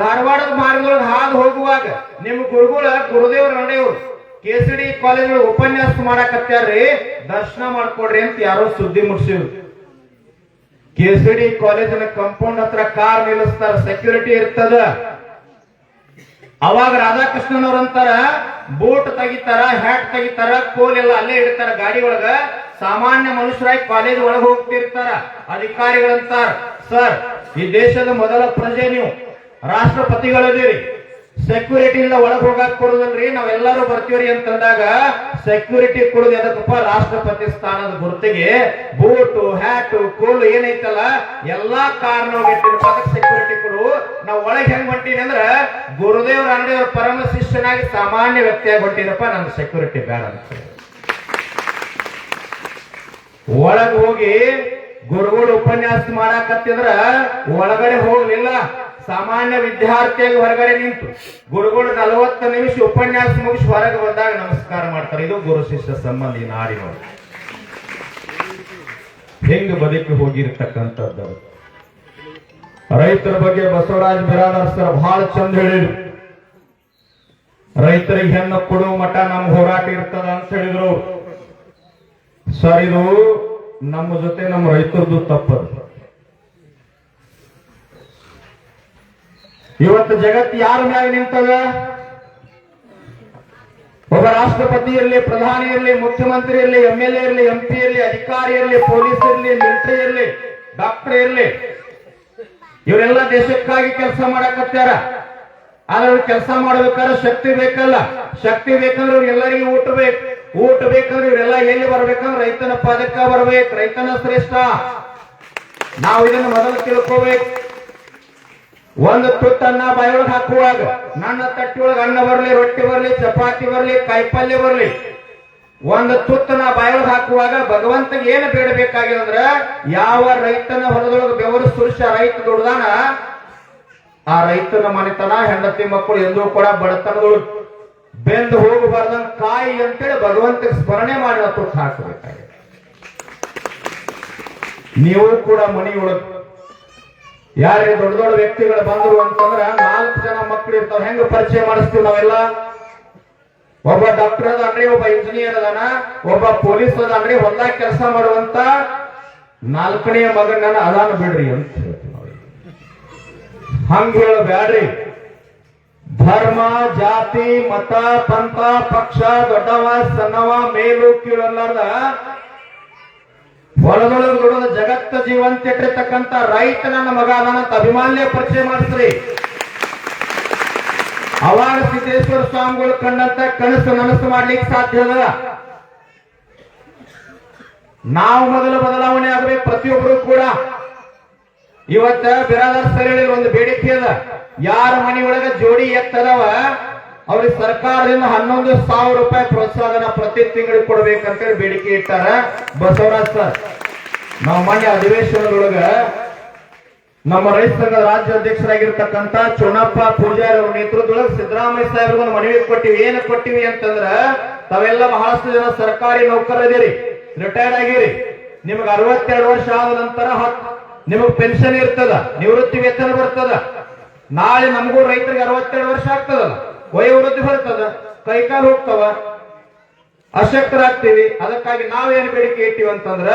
ಧಾರವಾಡದ ಮಾರ್ಗದೊಳಗೆ ಹಾದು ಹೋಗುವಾಗ ನಿಮ್ಮ ಗುರುಗಳ ಗುರುದೇವ್ ರಾಣಿಯವರು ಕೆಸಿಡಿ ಕಾಲೇಜ್ ಉಪನ್ಯಾಸ ಮಾಡಕತ್ತಾರ್ರಿ ದರ್ಶನ ಮಾಡ್ಕೊಡ್ರಿ ಅಂತ ಯಾರೋ ಸುದ್ದಿ ಮುಟ್ಸಿದ್ರು. ಕೆಸಿಡಿ ಕಾಲೇಜಿನ ಕಂಪೌಂಡ್ ಹತ್ರ ಕಾರ್ ನಿಲ್ಲಿಸ್ತಾರ ಸೆಕ್ಯೂರಿಟಿ ಇರ್ತದ. ಅವಾಗ ರಾಧಾಕೃಷ್ಣನ್ ಅವ್ರ ಅಂತಾರ, ಬೂಟ್ ತೆಗಿತಾರ ಹ್ಯಾಟ್ ತೆಗಿತಾರ, ಕೋಲ್ ಎಲ್ಲ ಅಲ್ಲೇ ಇಡ್ತಾರ ಗಾಡಿ ಒಳಗ. ಸಾಮಾನ್ಯ ಮನುಷ್ಯರಾಗಿ ಕಾಲೇಜ್ ಒಳಗೆ ಹೋಗ್ತಿರ್ತಾರ. ಅಧಿಕಾರಿಗಳಂತಾರ. ಸರ್, ಈ ದೇಶದ ಮೊದಲ ಪ್ರಜೆ ನೀವು. ರಾಷ್ಟ್ರಪತಿಗಳದಿರಿ. ಸೆಕ್ಯೂರಿಟಿ ಇಂದ ಒಳಗ್ ಹೋಗಕ್ ಕೊಡುದಲ್ರಿ? ನಾವೆಲ್ಲರೂ ಬರ್ತೀವ್ರಿ ಅಂತಂದಾಗ ಸೆಕ್ಯೂರಿಟಿ ಕೊಡುದು ಎದಕ್ಕಪ್ಪ ರಾಷ್ಟ್ರಪತಿ ಸ್ಥಾನದ ಗುರುತಿಗೆ ಬೂಟು ಹ್ಯಾಟು ಕೋಲು ಏನೈತಲ್ಲ, ಎಲ್ಲಾ ಕಾರಣ ಸೆಕ್ಯೂರಿಟಿ ಕೊಡು. ನಾವು ಒಳಗ್ ಹೆಂಗ್ ಹೊಂಟೀನಿ ಅಂದ್ರ ಗುರುದೇವ್ರ ಅಂಗಡಿಯವ್ರ ಪರಮ ಶಿಷ್ಯನಾಗಿ ಸಾಮಾನ್ಯ ವ್ಯಕ್ತಿಯಾಗಿ ಹೊಂಟೀನಪ್ಪ. ನನ್ ಸೆಕ್ಯೂರಿಟಿ ಬೇಡ ಅಂತ ಒಳಗ್ ಹೋಗಿ ಗುರುಗಳು ಉಪನ್ಯಾಸ ಮಾಡಾಕತ್ತಿದ್ರ ಒಳಗಡೆ ಹೋಗ್ಲಿಲ್ಲ. ಸಾಮಾನ್ಯ ವಿದ್ಯಾರ್ಥಿಯಾಗಿ ಹೊರಗಡೆ ನಿಂತು ಗುರುಗಳು ನಲವತ್ತು ನಿಮಿಷ ಉಪನ್ಯಾಸ ಮುಗಿಸಿ ಹೊರಗೆ ಬಂದಾಗ ನಮಸ್ಕಾರ ಮಾಡ್ತಾರೆ. ಇದು ಗುರು ಶಿಷ್ಯ ಸಂಬಂಧ ಈ ನಾಡಿನವರು ಹೆಂಗ್ ಬದುಕಿ ಹೋಗಿರ್ತಕ್ಕಂಥದ್ದು. ರೈತರ ಬಗ್ಗೆ ಬಸವರಾಜ ಬಿರಾದಾರ್ ಸರ್ ಬಹಳ ಚಂದ ಹೇಳಿದ್ರು. ರೈತರಿಗೆ ಹೆಣ್ಣು ಕೊಡುವ ಮಠ ನಮ್ ಹೋರಾಟ ಇರ್ತದ ಅಂತ ಹೇಳಿದ್ರು. ಸರ್, ಇದು ನಮ್ಮ ಜೊತೆ ನಮ್ಮ ರೈತರದ್ದು ತಪ್ಪದು. ಇವತ್ತು ಜಗತ್ತು ಯಾರ ಮ್ಯಾಗ ನಿಂತದ? ಒಬ್ಬ ರಾಷ್ಟ್ರಪತಿ ಇರಲಿ ಪ್ರಧಾನಿ ಇರಲಿ ಮುಖ್ಯಮಂತ್ರಿ ಇರಲಿ ಎಂ ಎಲ್ ಎ ಇರಲಿ ಎಂ ಪಿ ಇರಲಿ ಅಧಿಕಾರಿ ಇರಲಿ ಪೊಲೀಸ್ ಇರಲಿ ಮಿಲಿಟರಿ ಇರಲಿ ಡಾಕ್ಟರ್ ಇರಲಿ. ಇವರೆಲ್ಲ ದೇಶಕ್ಕಾಗಿ ಕೆಲಸ ಮಾಡಕತ್ತಾರ ಆದ್ರೆ ಕೆಲಸ ಮಾಡ್ಬೇಕಾದ್ರೆ ಶಕ್ತಿ ಬೇಕಲ್ಲ. ಶಕ್ತಿ ಬೇಕಂದ್ರೆ ಇವ್ರೆಲ್ಲರಿಗೂ ಊಟ ಬೇಕು. ಊಟ ಬೇಕಂದ್ರೆ ಇವರೆಲ್ಲ ಎಲ್ಲಿ ಬರ್ಬೇಕಂದ್ರೆ ರೈತನ ಪದಕ ಬರ್ಬೇಕು. ರೈತನ ಶ್ರೇಷ್ಠ. ನಾವು ಇದನ್ನು ಮೊದಲು ತಿಳ್ಕೋಬೇಕು. ಒಂದು ತುತ್ತನ್ನ ಬಾಯೊಳಗೆ ಹಾಕುವಾಗ, ನನ್ನ ತಟ್ಟಿಯೊಳಗೆ ಅನ್ನ ಬರಲಿ, ರೊಟ್ಟಿ ಬರಲಿ, ಚಪಾತಿ ಬರಲಿ ಕಾಯಿಪಲ್ಯ ಬರಲಿ. ಒಂದು ತುತ್ತನ್ನ ಬಾಯೊಳಗೆ ಹಾಕುವಾಗ ಭಗವಂತಗೆ ಏನು ಬೇಡಬೇಕಾಗಿದೆ ಅಂದ್ರ, ಯಾವ ರೈತನ ಹೊಲದೊಳಗೆ ಬೆವರು ಸುರುಷ ರೈತ ದುಡ್ದಾನ ಆ ರೈತನ ಮನೆತನ, ಹೆಂಡತಿ ಮಕ್ಕಳು ಎಂದೂ ಕೂಡ ಬಡತನಗಳು ಬೆಂದು ಹೋಗಬಾರ್ದಂಗ ಕಾಯಿ ಅಂತೇಳಿ ಭಗವಂತಗೆ ಸ್ಮರಣೆ ಮಾಡಿ ತುತ್ತು ಹಾಕಬೇಕಾಗಿದೆ. ನೀವು ಕೂಡ ಮನೆಯೊಳಗೆ ಯಾರೇ ದೊಡ್ಡ ದೊಡ್ಡ ವ್ಯಕ್ತಿಗಳು ಬಂದ್ರು ಅಂತಂದ್ರ ನಾಲ್ಕು ಜನ ಮಕ್ಕಳು ಇರ್ತಾವ. ಹೆಂಗ ಪರಿಚಯ ಮಾಡಿಸ್ತೀವಿ ನಾವೆಲ್ಲ? ಒಬ್ಬ ಡಾಕ್ಟರ್ ಅದಾನ್ರಿ, ಒಬ್ಬ ಇಂಜಿನಿಯರ್ ಅದಾನ, ಒಬ್ಬ ಪೊಲೀಸ್ ಅದಾನ್ರಿ, ಹೊಲ್ದಾಗ ಕೆಲಸ ಮಾಡುವಂತ ನಾಲ್ಕನೇ ಮಗನ ಅದಾನ ಬಿಡ್ರಿ ಅಂತ ಹಂಗ ಹೇಳಬ್ಯಾಡ್ರಿ ಧರ್ಮ, ಜಾತಿ, ಮತ, ಪಂಥ, ಪಕ್ಷ, ದೊಡ್ಡವ, ಸಣ್ಣವ, ಮೇಲು ಕೀಳಲ್ಲಾರ್ದ ಹೊಲದೊಳಗೆ ದುಡಿದ ಜಗತ್ತ ಜೀವಂತ ಇಟ್ಟಿರ್ತಕ್ಕಂಥ ರೈತ ನನ್ನ ಮಗ ಅದಾನಂತ ಅಭಿಮಾನ್ಯ ಪರಿಚಯ ಮಾಡಿಸ್ರಿ. ಅವಾಗ ಸಿದ್ದೇಶ್ವರ ಸ್ವಾಮಿಗಳು ಕಂಡಂತ ಕನಸು ನನಸು ಮಾಡ್ಲಿಕ್ಕೆ ಸಾಧ್ಯ ಅದ ನಾವು ಮೊದಲು ಬದಲಾವಣೆ ಆಗ್ಬೇಕು, ಪ್ರತಿಯೊಬ್ಬರು ಕೂಡ. ಇವತ್ತ ಬಿರಾದರ್ ಸರ್ ಹೇಳಿದ್ರು ಒಂದು ಬೇಡಿಕೆ ಅದ. ಯಾರ ಮನೆಯೊಳಗ ಜೋಡಿ ಎತ್ತದವ? ಅವ್ರಿಗೆ ಸರ್ಕಾರದಿಂದ ಹನ್ನೊಂದು ಸಾವಿರ ರೂಪಾಯಿ ಪ್ರೋತ್ಸಾಹನ ಪ್ರತಿ ತಿಂಗಳಿಗೆ ಕೊಡ್ಬೇಕಂತೇಳಿ ಬೇಡಿಕೆ ಇಟ್ಟಾರ ಬಸವರಾಜ್ ಸರ್. ನಾವು ಮೊನ್ನೆ ಅಧಿವೇಶನದೊಳಗ ನಮ್ಮ ರೈತ ಸಂಘದ ರಾಜ್ಯ ಅಧ್ಯಕ್ಷರಾಗಿರ್ತಕ್ಕಂಥ ಚುನಪ್ಪ ಪೂಜಾರಿ ಅವ್ರ ನೇತೃತ್ವದೊಳಗೆ ಸಿದ್ದರಾಮಯ್ಯ ಸಾಹೇಬ್ರಿಗೆ ಮನವಿ ಕೊಟ್ಟಿವಿ. ಏನು ಕೊಟ್ಟಿವಿ ಅಂತಂದ್ರ ತಾವೆಲ್ಲ ಬಹಳಷ್ಟು ಜನ ಸರ್ಕಾರಿ ನೌಕರದಿರಿ ರಿಟೈರ್ಡ್ ಆಗಿರಿ. ನಿಮಗೆ ಅರವತ್ತೆರಡು ವರ್ಷ ಆದ ನಂತರ ನಿಮಗೆ ಪೆನ್ಷನ್ ಇರ್ತದ, ನಿವೃತ್ತಿ ವೇತನ ಬರ್ತದ. ನಾಳೆ ನಮಗೂ ರೈತರಿಗೆ ಅರವತ್ತೆರಡು ವರ್ಷ ಆಗ್ತದಲ್ಲ. ವಯೋವೃದ್ಧಿ ಬರ್ತದ ಕೈಕಾಲು ಹೋಗ್ತವ, ಅಶಕ್ತರಾಗ್ತೀವಿ, ಅದಕ್ಕಾಗಿ ನಾವೇನು ಬೇಡಿಕೆ ಇಟ್ಟಿವಿ ಅಂತಂದ್ರ,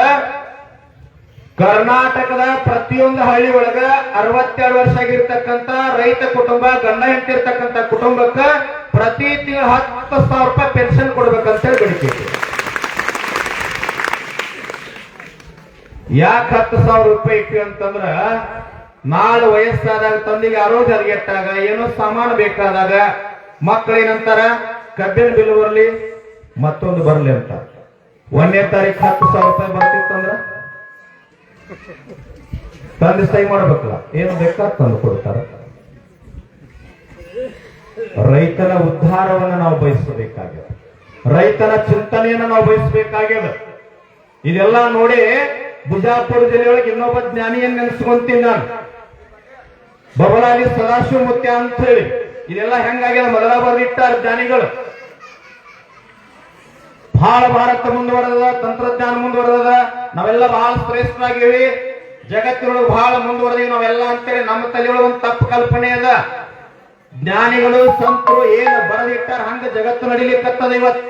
ಕರ್ನಾಟಕದ ಪ್ರತಿಯೊಂದು ಹಳ್ಳಿ ಒಳಗ ಅರವತ್ತೆರಡು ವರ್ಷ ಆಗಿರ್ತಕ್ಕಂತ ರೈತ ಕುಟುಂಬ, ಗಂಡ ಹೆಂಡತಿರ್ತಕ್ಕಂತ ಕುಟುಂಬಕ್ಕ ಪ್ರತಿ ತಿಂಗಳು ಹತ್ತು ಸಾವಿರ ರೂಪಾಯಿ ಪೆನ್ಷನ್ ಕೊಡ್ಬೇಕಂತ ಹೇಳಿ ಬೇಡಿಕೆ. ಯಾಕೆ ಹತ್ತು ಸಾವಿರ ರೂಪಾಯಿ ಇಟ್ವಿ ಅಂತಂದ್ರ, ನಾಳೆ ವಯಸ್ಸಾದಾಗ ತಂದಿಗೆ ಆರೋಗ್ಯ ಹದಗೆಟ್ಟಾಗ ಏನೋ ಸಾಮಾನು ಬೇಕಾದಾಗ ಮಕ್ಕಳೇನಂತಾರ ಕಬ್ಬಿನ ಬಿಲ್ ಬರಲಿ, ಮತ್ತೊಂದು ಬರಲಿ ಅಂತ. ಒಂದನೇ ತಾರೀಕು ಹತ್ತು ಸಾವಿರ ರೂಪಾಯಿ ಬರ್ತಿತ್ತಂದ್ರ ತಂದೆ ಸಹಿ ಮಾಡ್ಬೇಕಲ್ಲ, ಏನು ಬೇಕಾದ ತಂದು ಕೊಡ್ತಾರ. ರೈತನ ಉದ್ಧಾರವನ್ನು ನಾವು ಬಯಸಬೇಕಾಗ್ಯದ ರೈತನ ಚಿಂತನೆಯನ್ನು ನಾವು ಬಯಸಬೇಕಾಗ್ಯದ ಇದೆಲ್ಲ ನೋಡಿ ಬಿಜಾಪುರ ಜಿಲ್ಲೆಯೊಳಗೆ ಇನ್ನೊಬ್ಬ ಜ್ಞಾನಿಯನ್ನ ನೆನೆಸ್ಕೊಂತೀನಿ ನಾನು. ಬಬಲಾಲಿ ಸದಾಶಿವ ಮುತ್ಯ ಅಂತ ಹೇಳಿ. ಇದೆಲ್ಲ ಹೆಂಗಾಗ್ಯದ ಮೊದಲ ಬರೆದಿಟ್ಟಾರ ಜ್ಞಾನಿಗಳು. ಬಹಳ ಭಾರತ ಮುಂದುವರೆದ ತಂತ್ರಜ್ಞಾನ ಮುಂದುವರೆದ ನಾವೆಲ್ಲ ಬಹಳ ಶ್ರೇಷ್ಠರಾಗಿವಿ ಜಗತ್ತಿನೊಳಗೆ ಬಹಳ ಮುಂದುವರೆದೀವಿ ನಾವೆಲ್ಲ ಅಂತೇಳಿ ನಮ್ಮ ತಲೆಯೊಳಗೆ ಒಂದು ತಪ್ಪು ಕಲ್ಪನೆ ಅದ. ಜ್ಞಾನಿಗಳು, ಸಂತರು ಏನು ಬರೆದಿಟ್ಟಾರ ಹಂಗ ಜಗತ್ತು ನಡಿಲಿಕ್ಕತ್ತದ ಇವತ್ತು.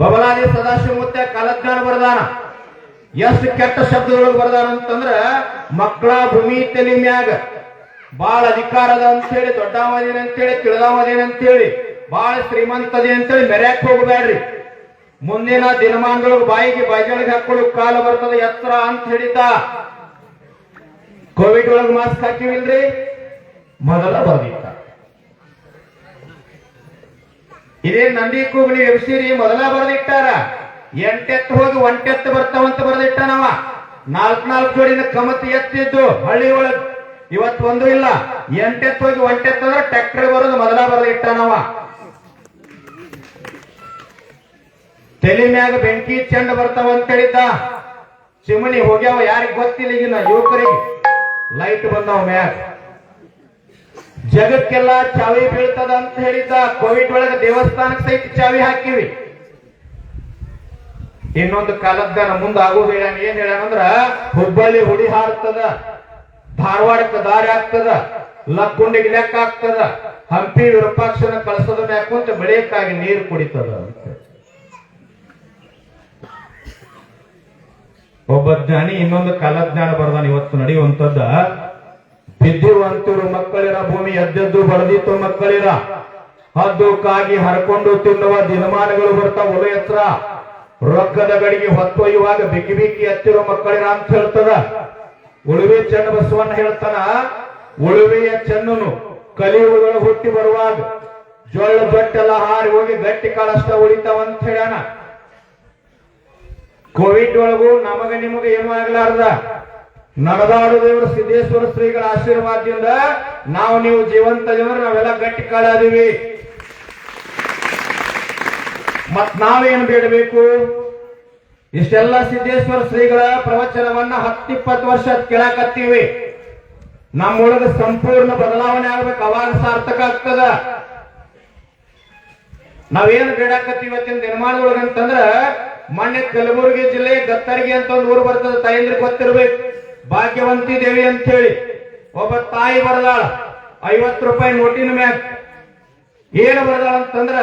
ಬಬಲಾದಿ ಸದಾಶಿವ ಕಾಲಜ್ಞಾನ ಬರದಾನ. ಎಷ್ಟು ಕೆಟ್ಟ ಶಬ್ದಗಳು ಬರದಾನ ಅಂತಂದ್ರ ಮಕ್ಕಳ ಭೂಮಿ ತಲೆ ಮ್ಯಾಗ ಬಾಳ ಅಧಿಕಾರದ ಅಂತೇಳಿ ದೊಡ್ಡವದೇನ ಅಂತೇಳಿ ಅಂತ ಅಂತೇಳಿ ಬಾಳ ಶ್ರೀಮಂತದೆ ಅಂತೇಳಿ ಮೆರ್ಯಾಕ್ ಹೋಗಬೇಡ್ರಿ ಮುಂದಿನ ದಿನಮಾನಗಳು ಬಾಯಿಗೆ ಬಾಯಿಗಳಿಗೆ ಹಾಕೊಳ್ಳೋ ಕಾಲ ಬರ್ತದ ಎತ್ತರ ಅಂತ ಹೇಳಿದ್ದ. ಕೋವಿಡ್ ಒಳಗೆ ಮಾಸ್ಕ್ ಹಾಕಿವಿಲ್ರಿ? ಮೊದಲ ಬರ್ದಿತ್ತ. ಇದೇ ನಂದಿ ಕೂಗಲಿ ಎಬ್ಸಿರಿ ಮೊದಲ ಬರೆದಿಟ್ಟಾರ. ಎಂಟೆತ್ತು ಹೋಗಿ ಒಂಟೆತ್ತು ಬರ್ತಾವಂತ ಬರೆದಿಟ್ಟಾನವ ನಾಲ್ಕ್ ನಾಲ್ಕು ಜೋಡಿನ ಕಮತಿ ಎತ್ತಿದ್ದು ಹಳ್ಳಿ ಒಳಗ್ ಇವತ್ತು ಒಂದು ಇಲ್ಲ. ಎಂಟೆತ್ತು ಹೋಗಿ ಒಂಟೆತ್ತು ಅಂದ್ರೆ ಟ್ರ್ಯಾಕ್ಟರ್ ಬರೋದು ಮೊದಲ ಬರೆದಿಟ್ಟಾನವ ತಲೆ ಮ್ಯಾಗ ಬೆಂಕಿ ಚೆಂಡ ಬರ್ತಾವ ಅಂತ ಹೇಳಿದ್ದ. ಚಿಮಣಿ ಹೋಗ್ಯಾವ, ಯಾರಿಗ ಗೊತ್ತಿಲ್ಲ ಈಗಿನ ಯುವಕರಿಗೆ. ಲೈಟ್ ಬಂದವ ಮ್ಯಾಗ. ಜಗಕ್ಕೆಲ್ಲ ಚಾವಿ ಬೀಳ್ತದ ಅಂತ ಹೇಳಿದ್ದ. ಕೋವಿಡ್ ಒಳಗ ದೇವಸ್ಥಾನಕ್ಕೆ ಸಹಿತ ಚಾವಿ ಹಾಕಿವಿ. ಇನ್ನೊಂದು ಕಾಲದ ಮುಂದೆ ಆಗೋದು ಹೇಳ ಏನ್ ಹೇಳ ಹುಬ್ಬಳ್ಳಿ ಹುಡಿ ಹಾರ್ತದ. ಧಾರವಾಡಕ್ಕೆ ದಾರಿ ಆಗ್ತದ ಲಕ್ಕುಂಡಿಗೆ ಲೆಕ್ಕ ಆಗ್ತದ, ಹಂಪಿ ವಿರೂಪಾಕ್ಷನ ಕಳಸದ ಬೇಕು ಅಂತ ಬೆಳೆಯಕ್ಕಾಗಿ ನೀರು ಕುಡಿತದ ಅಂತ. ಒಬ್ಬ ಜ್ಞಾನಿ, ಇನ್ನೊಂದು ಕಾಲಜ್ಞಾನ ಬರ್ದಾನ ಇವತ್ತು ನಡೆಯುವಂತದ್ದ ಬಿದ್ದಿರುವಂತರು ಮಕ್ಕಳಿರ, ಭೂಮಿ ಎದ್ದದ್ದು ಬಡದಿತ್ತು ಮಕ್ಕಳಿರ. ಹದ್ದು ಕಾಗಿ ಹರ್ಕೊಂಡು ತಿನ್ನುವ ದಿನಮಾನಗಳು ಬರ್ತಾವ ಉಲಯತ್ರ ರೊಕ್ಕದ ಗಡಿಗೆ ಹೊತ್ತೊಯ್ಯುವಾಗ ಬಿಕ್ಕಿ ಬಿಕ್ಕಿ ಹತ್ತಿರೋ ಮಕ್ಕಳಿರ ಅಂತ ಹೇಳ್ತದ. ಉಳುವೆ ಚೆನ್ನ ಬಸವಣ್ಣ ಹೇಳ್ತಾನ, ಉಳುವೆಯ ಚೆನ್ನನು ಕಲಿಯುಗಳು ಹುಟ್ಟಿ ಬರುವಾಗ ಜೊಳ್ಳ ಬಟ್ಟೆಲ್ಲ ಹಾರಿ ಹೋಗಿ ಗಟ್ಟಿ ಕಾಳಷ್ಟ ಉಳಿತಾವಂತ ಹೇಳ್ಯಾನ. ಕೋವಿಡ್ ಒಳಗೂ ನಮಗ ನಿಮಗ ಏನೂ ಆಗ್ಲಾರ್ದ. ನಡೆದಾಡು ದೇವರ ಸಿದ್ದೇಶ್ವರ ಶ್ರೀಗಳ ಆಶೀರ್ವಾದದಿಂದ ನಾವು ನೀವು ಜೀವಂತ ಜನರು, ನಾವೆಲ್ಲ ಗಟ್ಟಿ ಕಾಳಾದೀವಿ. ಮತ್ ನಾವೇನು ಬೇಡಬೇಕು? ಇಷ್ಟೆಲ್ಲ ಸಿದ್ದೇಶ್ವರ ಶ್ರೀಗಳ ಪ್ರವಚನವನ್ನ ಹತ್ತಿಪ್ಪತ್ತು ವರ್ಷ ಕೇಳಕತ್ತೀವಿ. ನಮ್ಮೊಳಗ ಸಂಪೂರ್ಣ ಬದಲಾವಣೆ ಆಗ್ಬೇಕು, ಅವಾಗ ಸಾರ್ಥಕ ಆಗ್ತದ. ನಾವೇನು ಬೇಡಾಕತ್ತೀವಿ ಇವತ್ತಿನ ನಿರ್ಮಾಣದೊಳಗಂತಂದ್ರ ಮಣ್ಣೆ ಕಲಬುರಗಿ ಜಿಲ್ಲೆ ಗತ್ತರಿಗೆ ಅಂತ ಒಂದು ಊರು ಬರ್ತದೆ, ತಾಯಂದ್ರಿ ಗೊತ್ತಿರ್ಬೇಕು. ಭಾಗ್ಯವಂತಿ ದೇವಿ ಅಂತ ಹೇಳಿ ಒಬ್ಬ ತಾಯಿ ಬರದಾಳ, ಐವತ್ತು ರೂಪಾಯಿ ನೋಟಿನ ಮ್ಯಾಗ. ಏನು ಬರದಾಳ ಅಂತಂದ್ರ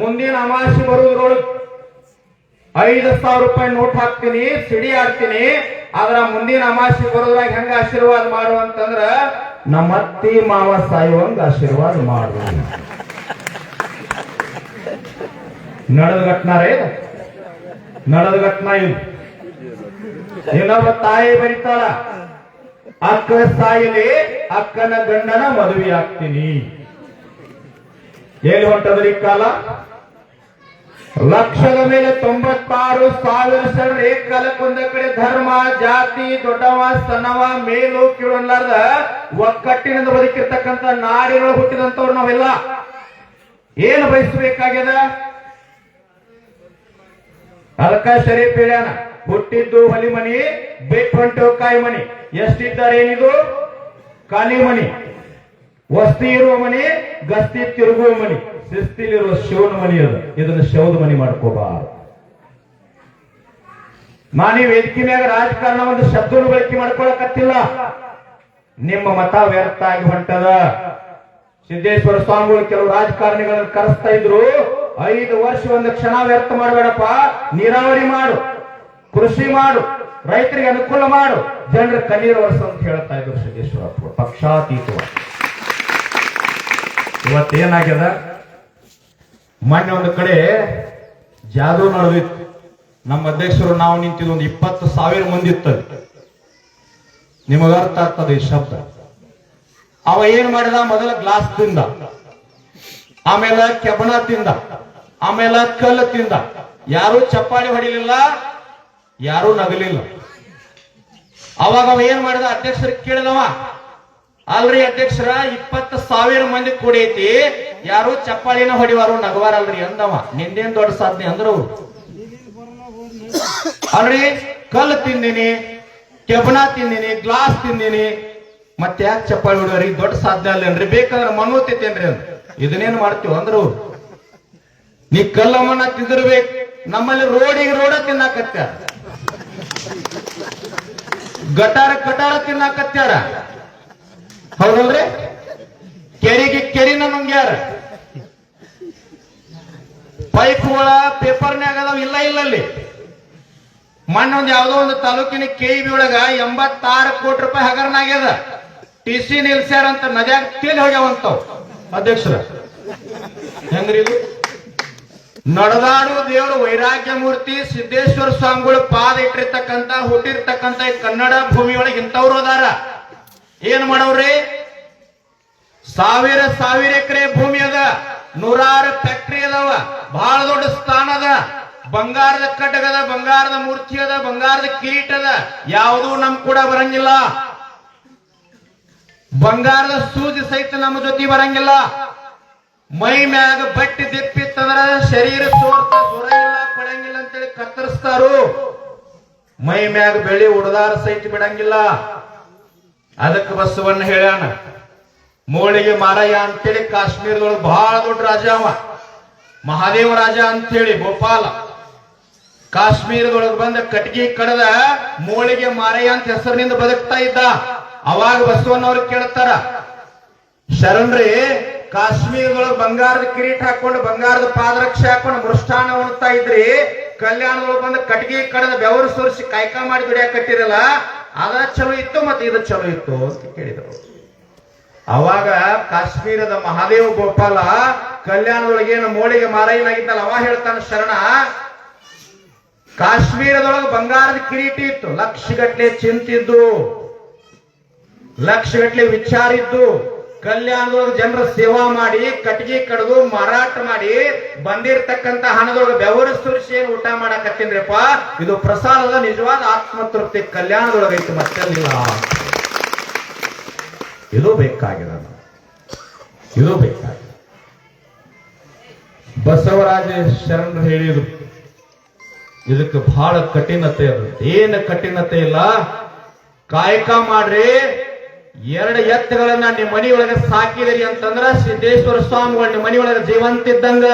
ಮುಂದಿನ ಅಮಾಸಿ ಬರುವುದ್ರೊಳಗೆ ಐದು ಸಾವಿರ ರೂಪಾಯಿ ನೋಟ್ ಹಾಕ್ತೀನಿ, ಸಿಡಿ ಹಾಕ್ತೀನಿ. ಆದ್ರ ಮುಂದಿನ ಅಮಾವಾಸ್ಯೆ ಬರೋದ್ರಾಗ ಹೆಂಗ ಆಶೀರ್ವಾದ ಮಾಡು ಅಂತಂದ್ರ ನಮ್ಮ ಅತ್ತಿ ಮಾವ ಸಾಯುವಂಗ ಆಶೀರ್ವಾದ ಮಾಡು. ನಡೆದ ಘಟನಾ ರೇ? ನಡೆದ ಘಟನಾ ಇದು. ಇನ್ನೊಬ್ಬ ತಾಯಿ ಬರೀತಾಳ, ಅಕ್ಕ ಸಾಯಿಲಿ, ಅಕ್ಕನ ಗಂಡನ ಮದುವೆ ಆಗ್ತೀನಿ ಏನು ಹೊಂಟದ್ರಿ ಕಾಲ? ಲಕ್ಷದ ಮೇಲೆ ತೊಂಬತ್ತಾರು ಸಾವಿರ ಶರಣ ಏಕಕಾಲಕ್ಕೊಂದ ಕಡೆ ಧರ್ಮ, ಜಾತಿ, ದೊಡ್ಡವ, ಸಣ್ಣವ, ಮೇಲು ಕೀಳಲಾರ್ದ ಒಕ್ಕಟ್ಟಿನಿಂದ ಬದುಕಿರ್ತಕ್ಕಂಥ ನಾಡಿನೊಳಗೆ ಹುಟ್ಟಿದಂತವ್ರು ನಾವೆಲ್ಲ. ಏನು ಬಯಸಬೇಕಾಗ್ಯದ? ಅಲ್ಕ ಶರೀಫ್ ಹೇಳ್ಯಾನ, ಹುಟ್ಟಿದ್ದು ಹೊಲಿ ಮನಿ ಬಿಟ್ಟು ಹೊಂಟು ಕಾಯಿ ಮನಿ ಎಷ್ಟಿದ್ದಾರೆ ಏನಿದು? ಕಾಲಿ ಮನಿ ವಸ್ತಿ ಇರುವ ಮನಿ, ಗಸ್ತಿ ತಿರುಗುವ ಮನಿ. ಶಿಸ್ತಿಲಿರುವ ಶಿವನ ಮನಿ ಅದು. ಇದನ್ನ ಶವದ ಮನಿ ಮಾಡ್ಕೋಬಾರದು. ನಾನೀ ವೇದಿಕೆ ಮ್ಯಾಗ ರಾಜಕಾರಣ ಒಂದು ಶಬ್ದವನ್ನು ಬಳಕೆ ಮಾಡ್ಕೊಳಕತ್ತಿಲ್ಲ? ನಿಮ್ಮ ಮತ ವ್ಯರ್ಥ ಆಗಿ ಹೊಂಟದ. ಸಿದ್ದೇಶ್ವರ ಸ್ವಾಮಿಗಳು ಕೆಲವು ರಾಜಕಾರಣಿಗಳನ್ನು ಕರೆಸ್ತಾ ಇದ್ರು, ಐದು ವರ್ಷ ಒಂದು ಕ್ಷಣ ವ್ಯರ್ಥ ಮಾಡಬೇಡಪ್ಪ. ನೀರಾವರಿ ಮಾಡು, ಕೃಷಿ ಮಾಡು, ರೈತರಿಗೆ ಅನುಕೂಲ ಮಾಡು. ಜನರ ಕಣ್ಣೀರು ವರ್ಷ ಅಂತ ಹೇಳ್ತಾ ಇದ್ರು ಸಿದ್ದೇಶ್ವರಪ್ಪ ಪಕ್ಷಾತೀತವಾಗಿ. ಇವತ್ತೇನಾಗ್ಯದ? ಮೊನ್ನೆ ಒಂದು ಕಡೆ ಜಾದೂ ನಡೆದಿತ್ತು ನಮ್ಮ ಅಧ್ಯಕ್ಷರು ನಾವು ನಿಂತಿದ್ದು ಒಂದು ಇಪ್ಪತ್ತು ಸಾವಿರ ಮಂದಿ ಇರ್ತದೆ ನಿಮಗ ಅರ್ಥ ಆಗ್ತದೆ ಈ ಶಬ್ದ? ಅವ ಏನ್ ಮಾಡಿದ? ಮೊದಲ ಗ್ಲಾಸ್ ತಿಂದ. ಆಮೇಲೆ ಕೆಬಣ ತಿಂದ. ಆಮೇಲೆ ಕಲ್ಲು ತಿಂದ. ಯಾರು ಚಪ್ಪಾಳಿ ಹೊಡಿಲಿಲ್ಲ, ಯಾರು ನಗಲಿಲ್ಲ. ಅವಾಗ ಅವ ಏನ್ ಮಾಡಿದ? ಅಧ್ಯಕ್ಷರಿಗೆ ಕೇಳಿದವ, ಅಲ್ರಿ ಅಧ್ಯಕ್ಷರ, ಇಪ್ಪತ್ತು ಸಾವಿರ ಮಂದಿ ಕೂಡೈತಿ ಯಾರು ಚಪ್ಪಾಳಿನ ಹೊಡಿವಾರು ನಗವಾರಲ್ರಿ ಅಂದವ. ನಿಂದೇನ್ ದೊಡ್ಡ ಸಾಧನೆ ಅಂದ್ರ ಅವ್ರು. ಅಲ್ರಿ? ಕಲ್ಲು ತಿಂದಿನಿ ಕೆಬಣ ತಿಂದಿನಿ, ಗ್ಲಾಸ್ ತಿಂದಿನಿ. ಮತ್ತೆ ಯಾಕೆ ಚಪ್ಪಾಳಿ ಹೊಡಿವಾರಿ? ದೊಡ್ಡ ಸಾಧನೆ ಅಲ್ಲೇನ್ರಿ? ಬೇಕಂದ್ರೆ ಮನೋತೈತೇನ್ರಿ ಅಂತ ಇದನ್ನೇನ್ ಮಾಡ್ತೀವ ಅಂದ್ರು ನೀ ಕಲ್ಲಮ್ಮನ ತಿಂದಿರ್ಬೇಕು. ನಮ್ಮಲ್ಲಿ ರೋಡಿಗೆ ರೋಡ ತಿನ್ನಾಕತ್ಯಾರ ಗಟಾರ ಕಟಾರ ತಿನ್ನಾಕತ್ಯಾರ ಹೌದಲ್ರಿ? ಕೆರೆಗೆ ಕೆರಿನ ನುಂಗ್ಯಾರ ಪೈಪ್ಗಳ ಪೇಪರ್ನ್ಯಾಗ ಅದಾವ, ಇಲ್ಲ ಇಲ್ಲ ಅಲ್ಲಿ. ಮಣ್ಣೊಂದು ಯಾವುದೋ ಒಂದು ತಾಲೂಕಿನ ಕೆಇಬಿ ಒಳಗ ಎಂಬತ್ತಾರು ಕೋಟಿ ರೂಪಾಯಿ ಹಗರನಾಗ್ಯದ ಟಿ ಸಿ ನಿಲ್ಸ್ಯಾರ ಅಂತ ನದ್ಯಾಗ ತಿಳಿ ಹೋಗ್ಯಾವಂತವ್ ಅಧ್ಯಕ್ಷರ. ಹೆಂಗ್ರಿ ಇದು? ನಡೆದಾಡು ದೇವರು ವೈರಾಗ್ಯ ಮೂರ್ತಿ ಸಿದ್ದೇಶ್ವರ ಸ್ವಾಮಿಗಳು ಪಾದ ಇಟ್ಟಿರ್ತಕ್ಕಂತ, ಹುಟ್ಟಿರ್ತಕ್ಕಂತ ಕನ್ನಡ ಭೂಮಿಯೊಳಗೆ ಇಂಥವ್ರು ಅದಾರ. ಏನ್ ಮಾಡವ್ರಿ ಸಾವಿರ ಸಾವಿರ ಎಕರೆ ಭೂಮಿ ಅದ. ನೂರಾರು ಫ್ಯಾಕ್ಟ್ರಿ ಅದಾವ. ಬಹಳ ದೊಡ್ಡ ಸ್ಥಾನ ಅದ. ಬಂಗಾರದ ಕಟಗದ ಬಂಗಾರದ ಮೂರ್ತಿ ಅದ, ಬಂಗಾರದ ಕಿರೀಟ ಅದ. ಯಾವುದೂ ನಮ್ ಕೂಡ ಬರಂಗಿಲ್ಲ. ಬಂಗಾರದ ಸೂಜಿ ಸಹಿತ ನಮ್ಮ ಜೊತೆ ಬರಂಗಿಲ್ಲ. ಮೈ ಮ್ಯಾಗ ಬಟ್ಟಿ ದಿಪ್ಪಿತ್ತಂದ್ರ ಶರೀರ ಸೋರ್ತ ಸುರ ಇಲ್ಲ ಪಡಂಗಿಲ್ಲ ಅಂತೇಳಿ ಕತ್ತರಿಸ್ತಾರು. ಮೈ ಮ್ಯಾಗ ಬೆಳಿ ಉಡದಾರ ಸಹಿತ ಬಿಡಂಗಿಲ್ಲ. ಅದಕ್ಕೆ ಬಸವಣ್ಣ ಹೇಳ್ಯಾನ ಮೋಳಿಗೆ ಮಾರಯ್ಯ ಅಂತೇಳಿ ಕಾಶ್ಮೀರದೊಳಗೆ ಬಹಳ ದೊಡ್ಡ ರಾಜ ಅವ. ಮಹಾದೇವ ರಾಜ ಅಂತೇಳಿ ಗೋಪಾಲ ಕಾಶ್ಮೀರದೊಳಗೆ ಬಂದ ಕಟ್ಗಿ ಕಡದ ಮೋಳಿಗೆ ಮಾರಯ್ಯ ಅಂತ ಹೆಸರಿನಿಂದ ಬದುಕ್ತಾ ಇದ್ದ. ಅವಾಗ ಬಸವಣ್ಣವ್ರು ಕೇಳ್ತಾರ ಶರಣ್ರಿ ಕಾಶ್ಮೀರದೊಳಗೆ ಬಂಗಾರದ ಕಿರೀಟ ಹಾಕೊಂಡು ಬಂಗಾರದ ಪಾದರಕ್ಷೆ ಹಾಕೊಂಡು ಮೃಷ್ಟಾನ ಉಣ್ತಾ ಇದ್ರಿ. ಕಲ್ಯಾಣದೊಳಗೆ ಬಂದು ಕಟ್ಗಿ ಕಡದ ಬೆವರು ಸುರಿಸಿ ಕಾಯ್ಕ ಮಾಡಿ ದುಡಿಯಾಕ ಕಟ್ಟಿರಲ್ಲ. ಅದ ಚಲೋ ಇತ್ತು ಮತ್ತೆ ಇದು ಚಲೋ ಇತ್ತು ಅಂತ ಕೇಳಿದ್ರು. ಅವಾಗ ಕಾಶ್ಮೀರದ ಮಹಾದೇವ ಗೋಪಾಲ ಕಲ್ಯಾಣದೊಳಗೆ ಏನು ಮೋಳಿಗೆ ಮಾರಯ್ಯನಾಗಿದ್ದಲ್ಲ, ಅವ ಹೇಳ್ತಾನೆ, ಶರಣ, ಕಾಶ್ಮೀರದೊಳಗೆ ಬಂಗಾರದ ಕಿರೀಟ ಇತ್ತು ಲಕ್ಷಗಟ್ಲೆ ಚಿಂತಿದ್ದು ಲಕ್ಷಗಟ್ಲೆ ವಿಚಾರ ಇದ್ದು ಕಲ್ಯಾಣದೊಳಗೆ ಜನರ ಸೇವಾ ಮಾಡಿ, ಕಟ್ಟಿಗೆ ಕಡ್ದು, ಮಾರಾಟ ಮಾಡಿ ಬಂದಿರತಕ್ಕಂತ ಹಣದೊಳಗೆ ಬೆವರು ಸುರಿಸಿ ಏನು ಊಟ ಮಾಡಕತ್ತೀನ್ರಿಪ್ಪ? ಇದು ಪ್ರಸಾದದ ನಿಜವಾದ ಆತ್ಮತೃಪ್ತಿ ಕಲ್ಯಾಣದೊಳಗೆ ಮತ್ತೆ ಮತ್ತೆಲ್ಲ. ಇದು ಬೇಕಾಗಿದೆ ಇದು ಬೇಕಾಗಿದೆ ಬಸವರಾಜ ಶರಣರು ಹೇಳಿದ್ರು, ಇದಕ್ಕೆ ಬಹಳ ಕಠಿಣತೆ ಅದು. ಏನು ಕಠಿಣತೆ ಇಲ್ಲ? ಕಾಯಕ ಮಾಡ್ರಿ, ಎರಡು ಎತ್ತುಗಳನ್ನ ನಿಮ್ಮ ಮನೆಯೊಳಗೆ ಸಾಕಿದಿರಿ ಅಂತಂದ್ರ ಸಿದ್ದೇಶ್ವರ ಸ್ವಾಮಿಗಳು ನಿಮ್ಮ ಮನೆಯೊಳಗೆ ಜೀವಂತ ಇದ್ದಂಗ,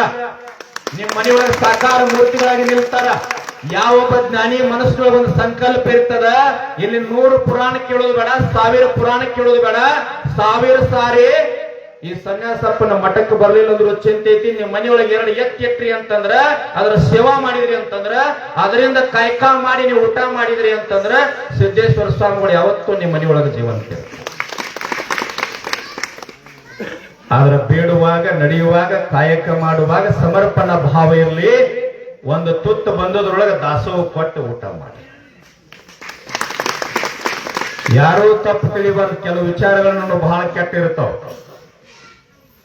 ನಿಮ್ಮ ಮನೆಯೊಳಗೆ ಸಾಕಾರ ಮೂರ್ತಿಗಳಾಗಿ ನಿಲ್ತಾರ. ಯಾವೊಬ್ಬ ಜ್ಞಾನಿ ಮನಸ್ಸಿನೊಳಗೆ ಒಂದು ಸಂಕಲ್ಪ ಇರ್ತದ? ಇಲ್ಲಿ ನೂರು ಪುರಾಣ ಕೇಳೋದು ಬೇಡ, ಸಾವಿರ ಪುರಾಣ ಕೇಳೋದು ಬೇಡ. ಸಾವಿರ ಸಾರಿ ಈ ಸನ್ಯಾಸಪ್ಪನ ಮಠಕ್ಕೆ ಬರ್ಲಿಲ್ಲ ಅಂದ್ರು ಚಿಂತೆ ಐತಿ. ನಿಮ್ಮ ಮನೆಯೊಳಗೆ ಎರಡು ಎತ್ತಿ ಎಟ್ರಿ ಅಂತಂದ್ರ, ಅದರ ಸೇವಾ ಮಾಡಿದ್ರಿ ಅಂತಂದ್ರ, ಅದರಿಂದ ಕಾಯ್ಕಾ ಮಾಡಿ ನೀವು ಊಟ ಮಾಡಿದ್ರಿ ಅಂತಂದ್ರ, ಸಿದ್ದೇಶ್ವರ ಸ್ವಾಮಿಗಳು ಯಾವತ್ತೂ ನಿಮ್ಮ ಮನೆಯೊಳಗೆ ಜೀವಂತ ಆದ್ರೆ ಬೇಡುವಾಗ, ನಡೆಯುವಾಗ, ಕಾಯಕ ಮಾಡುವಾಗ ಸಮರ್ಪಣಾ ಭಾವ ಇರಲಿ. ಒಂದು ತುತ್ತು ಬಂದದ್ರೊಳಗೆ ದಾಸೋಹ ಕೊಟ್ಟು ಊಟ ಮಾಡಿ. ಯಾರೂ ತಪ್ಪು ತಿಳಿಬಾರ್ದು, ಕೆಲವು ವಿಚಾರಗಳನ್ನು ಬಹಳ ಕೆಟ್ಟ ಇರ್ತಾವ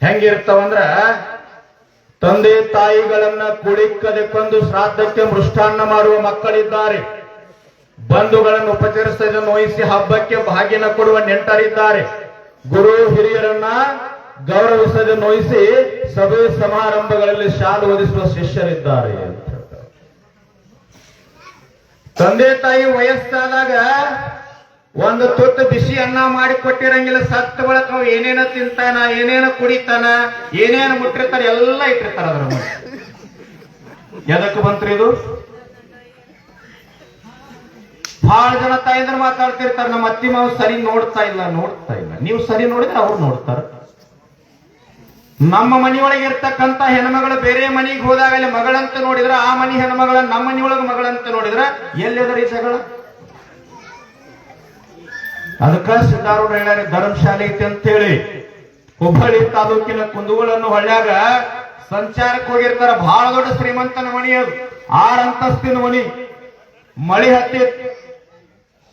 ಹೆಂಗಿರ್ತಾವಂದ್ರ ತಂದೆ ತಾಯಿಗಳನ್ನ ಕುಳಿಕ್ಕದೆ ಕೊಂದು ಶ್ರಾದ್ದಕ್ಕೆ ಮೃಷ್ಟಾನ್ನ ಮಾಡುವ ಮಕ್ಕಳಿದ್ದಾರೆ. ಬಂಧುಗಳನ್ನು ಉಪಚರಿಸದೆ ನೋಯಿಸಿ ಹಬ್ಬಕ್ಕೆ ಭಾಗ್ಯನ ಕೊಡುವ ನೆಂಟರಿದ್ದಾರೆ. ಗುರು ಹಿರಿಯರನ್ನ ಗೌರವಿಸದೆ ನೋಯಿಸಿ ಸಭೆ ಸಮಾರಂಭಗಳಲ್ಲಿ ಶಾಲು ಓದಿಸುವ ಶಿಷ್ಯರಿದ್ದಾರೆ. ತಂದೆ ತಾಯಿ ವಯಸ್ಸಾದಾಗ ಒಂದು ತುತ್ತು ಬಿಸಿ ಅನ್ನ ಮಾಡಿ ಕೊಟ್ಟಿರಂಗಿಲ್ಲ, ಸತ್ತ ಬಳಕ ಅವ ಏನೇನ ತಿಂತಾನ, ಏನೇನ ಕುಡಿತಾನ, ಏನೇನು ಮುಟ್ಟಿರ್ತಾರ ಎಲ್ಲ ಇಟ್ಟಿರ್ತಾರ ಅದ್ರ ಎದಕ್ಕೆ ಬಂತ್ರಿ ಇದು? ಬಹಳ ಜನ ತಾಯಂದ್ರ ಮಾತಾಡ್ತಿರ್ತಾರೆ, ನಮ್ಮ ಅತ್ತಿ ಮಾವು ಸರಿ ನೋಡ್ತಾ ಇಲ್ಲ ನೋಡ್ತಾ ಇಲ್ಲ. ನೀವು ಸರಿ ನೋಡಿದ್ರೆ ಅವ್ರು ನೋಡ್ತಾರ. ನಮ್ಮ ಮನೆಯೊಳಗೆ ಇರ್ತಕ್ಕಂತ ಹೆಣ್ಮಗಳು ಬೇರೆ ಮನೆಗೆ ಹೋದಾಗ ಅಲ್ಲಿ ಮಗಳಂತ ನೋಡಿದ್ರ ಆ ಮನೆ ಹೆಣ್ಮಗಳ, ನಮ್ಮ ಮನೆಯೊಳಗೆ ಮಗಳಂತ ನೋಡಿದ್ರ ಎಲ್ಲಿದರ ಈ ಜಗಳ? ಅದಕ್ಕ ಸಿದ್ದಾರೂಢ ಹೇಳ್ಯಾರ, ಧರ್ಮಶಾಲೆ ಐತಿ ಅಂತ ಹೇಳಿ ಹುಬ್ಬಳ್ಳಿ ತಾಲೂಕಿನ ಕುಂದುಗಳನ್ನು ಹಳ್ಳ್ಯಾಗ ಸಂಚಾರಕ್ಕೆ ಹೋಗಿರ್ತಾರ ಬಹಳ ದೊಡ್ಡ ಶ್ರೀಮಂತನ ಮನಿ ಅದು. ಆರ್ ಅಂತಸ್ತಿನ ಮನಿ. ಮಳಿ ಹತ್ತಿ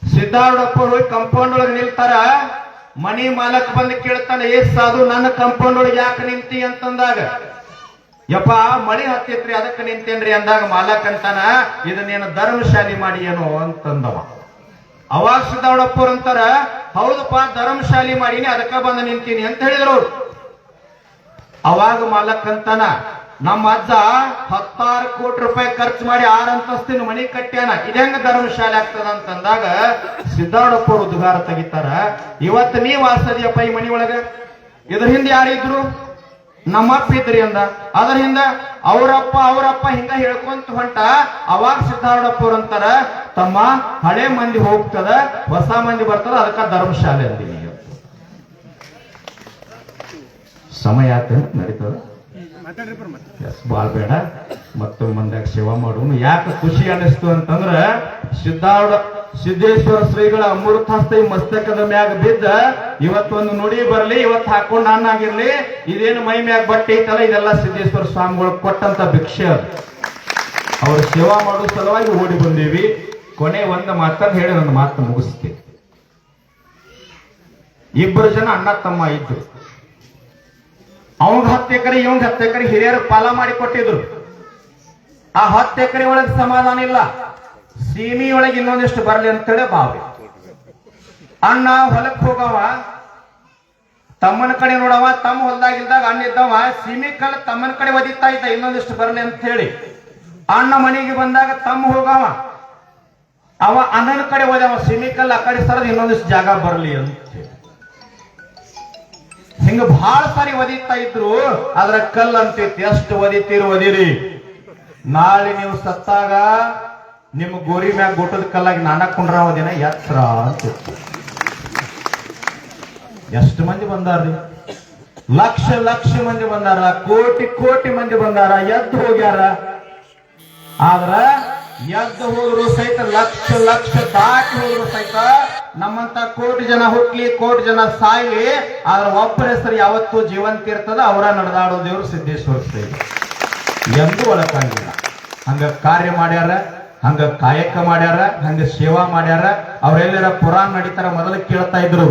ಸಿದ್ದಾರೂಢಪ್ಪ ಹೋಗಿ ಕಂಪೌಂಡ್ ಒಳಗೆ ನಿಲ್ತಾರ. ಮನಿ ಮಾಲಕ್ ಬಂದು ಕೇಳ್ತಾನೆ, ಏ ಸಾಧು, ನನ್ನ ಕಂಪೌಂಡ್ ಒಳಗೆ ಯಾಕೆ ನಿಂತಿ ಅಂತಂದಾಗ, ಯಪ್ಪ ಮಳೆ ಹತ್ತಿತ್ರಿ, ಅದಕ್ಕೆ ನಿಂತೇನ್ರಿ ಅಂದಾಗ ಮಾಲಕ್ ಅಂತಾನ ಇದನ್ನೇನು ಧರ್ಮಶಾಲಿ ಮಾಡಿ ಏನೋ ಅಂತಂದವ. ಅವಾಗ ಸಿದ್ದಾವಡಪ್ಪವ್ರು ಅಂತಾರ, ಹೌದಪ್ಪ, ಧರ್ಮಶಾಲಿ ಮಾಡೀನಿ, ಅದಕ್ಕ ಬಂದು ನಿಂತೀನಿ ಅಂತ ಹೇಳಿದ್ರು ಅವಾಗ ಮಾಲಕ್ ಅಂತಾನ ನಮ್ಮ ಅಜ್ಜ ಹತ್ತಾರು ಕೋಟಿ ರೂಪಾಯಿ ಖರ್ಚು ಮಾಡಿ ಆರು ಅಂತಸ್ತಿನ ಮನಿ ಕಟ್ಟ್ಯಾನ. ಇದಂಗ ಧರ್ಮಶಾಲೆ ಆಗ್ತದ ಅಂತಂದಾಗ ಸಿದ್ದಾಡಪ್ಪವ್ರು ಉದ್ಗಾರ ತೆಗಿತಾರ. ಇವತ್ತು ನೀ ವಾಸದಿಯಪ್ಪ ಈ ಮನಿ ಒಳಗ? ಇದ್ರ ಹಿಂದೆ ಯಾರಿದ್ರು ನಮ್ಮಪ್ಪ ಇದ್ರಿ ಅಂದ. ಅದ್ರ ಹಿಂದ ಅವರಪ್ಪ ಅವರಪ್ಪ ಹಿಂಗ ಹೇಳ್ಕೊಂತ ಹೊಂಟ. ಅವಾಗ ಸಿದ್ದಾರೂಢಪ್ಪವ್ರು ಅಂತಾರ, ತಮ್ಮ, ಹಳೆ ಮಂದಿ ಹೋಗ್ತದ, ಹೊಸ ಮಂದಿ ಬರ್ತದ, ಅದಕ್ಕ ಧರ್ಮಶಾಲೆ ಅಂದಿನಿ. ಸಮಯ ನಡೀತದ. ಬಾಳ್ ಬೇಡ. ಮತ್ತೊಂದ್ ಮಂದ್ಯಾಗ ಸೇವಾ ಮಾಡೋನು. ಯಾಕೆ ಖುಷಿ ಅನಿಸ್ತು ಅಂತಂದ್ರ, ಸಿದ್ದಾರೂಢ ಸಿದ್ದೇಶ್ವರ ಶ್ರೀಗಳ ಅಮೃತ ಹಸ್ತೈ ಮಸ್ತಕದ ಮ್ಯಾಗ ಬಿದ್ದ, ಇವತ್ತೊಂದು ನುಡಿ ಬರಲಿ, ಇವತ್ತು ಹಾಕೊಂಡು ನಾನಾಗಿರ್ಲಿ ಇದೇನು ಮೈ ಮ್ಯಾಗ ಬಟ್ಟೆ ಐತಲ್ಲ, ಇದೆಲ್ಲ ಸಿದ್ದೇಶ್ವರ ಸ್ವಾಮಿಗಳು ಕೊಟ್ಟಂತ ಭಿಕ್ಷೆ ಅವ್ರ ಸೇವಾ ಮಾಡೋ ಸಲುವಾಗಿ ಓಡಿ ಬಂದೀವಿ. ಕೊನೆ ಒಂದ ಮಾತನ್ನ ಹೇಳಿ ನನ್ನ ಮಾತು ಮುಗಿಸ್ತೀನಿ. ಇಬ್ಬರು ಜನ ಅಣ್ಣ ತಮ್ಮ ಇದ್ರು. ಅವಂಗ ಹತ್ತು ಎಕರೆ ಇವಂಗ ಹತ್ತು ಎಕರೆ ಹಿರಿಯರು ಪಾಲ ಮಾಡಿ ಕೊಟ್ಟಿದ್ರು. ಆ ಹತ್ತು ಎಕರೆ ಒಳಗೆ ಸಮಾಧಾನ ಇಲ್ಲ. ಸೀಮಿ ಒಳಗೆ ಇನ್ನೊಂದಿಷ್ಟು ಬರಲಿ ಅಂತೇಳಿ ಬಾವಿ. ಅಣ್ಣ ಹೊಲಕ್ ಹೋಗವ, ತಮ್ಮನ ಕಡೆ ನೋಡವ, ತಮ್ಮ ಹೊಲ್ದಾಗಿಲ್ದಾಗ ಅಣ್ಣ ಇದ್ದವ, ಸೀಮಿ ಕಾಲ ತಮ್ಮನ ಕಡೆ ಒದಿತಾ ಇದ್ದ, ಇನ್ನೊಂದಿಷ್ಟು ಬರಲಿ ಅಂತ ಹೇಳಿ ಅಣ್ಣ ಮನೆಗೆ ಬಂದಾಗ ತಮ್ಮ ಹೋಗವ. ಅವ ಅಣ್ಣನ ಕಡೆ ಹೋದವ ಸೀಮಿ ಕಲ್ ಆ ಕಡೆ ಸರದ ಇನ್ನೊಂದಿಷ್ಟು ಜಾಗ ಬರಲಿ ಅಂತ. ಹಿಂಗ ಬಹಳ ಸಾರಿ ಒದಿತಾ ಇದ್ರು, ಅದ್ರ ಕಲ್ ಅಂತೈತಿ ಎಷ್ಟು ಒದಿತೀರಿ ಒದಿರಿ. ನಾಳೆ ನೀವು ಸತ್ತಾಗ ನಿಮ್ಮ ಗೋರಿ ಮ್ಯಾಗ ಗುಟ್ಟದ ಕಲ್ಲಾಗಿ ನಾನಕ್ ಕುಂಡ್ರಾವ ದಿನ ಎತ್ತರ ಅಂತ ಎಷ್ಟು ಮಂದಿ ಬಂದಾರ್ರಿ ಲಕ್ಷ ಲಕ್ಷ ಮಂದಿ ಬಂದಾರ, ಕೋಟಿ ಕೋಟಿ ಮಂದಿ ಬಂದಾರ, ಎದ್ದು ಹೋಗ್ಯಾರ. ಆದ್ರ ಎದ್ದು ಹೋದ್ರು ಸಹಿತ ಲಕ್ಷ ಲಕ್ಷ ದಾಟಿ ಹೋದ್ರು ಸಹಿತ ನಮ್ಮಂತ ಕೋಟಿ ಜನ ಹುಟ್ಲಿ, ಕೋಟಿ ಜನ ಸಾಯ್ಲಿ, ಆದ್ರ ಒಬ್ಬರ ಹೆಸರು ಯಾವತ್ತೂ ಜೀವಂತ ಇರ್ತದ, ಅವರ ನಡೆದಾಡೋ ದೇವ್ರು ಸಿದ್ದೇಶ್ವರ ಶ್ರೀ ಎಂದೂ ಒಳಕಾಗಿಲ್ಲ ಹಂಗ ಕಾರ್ಯ ಮಾಡ್ಯಾರ, ಹಂಗ ಕಾಯಕ ಮಾಡ್ಯಾರ, ಹಂಗ ಸೇವಾ ಮಾಡ್ಯಾರ, ಅವರೆಲ್ಲರ ಪುರಾಣ ನಡೀತಾರ ಮೊದಲು ಕೇಳ್ತಾ ಇದ್ರು,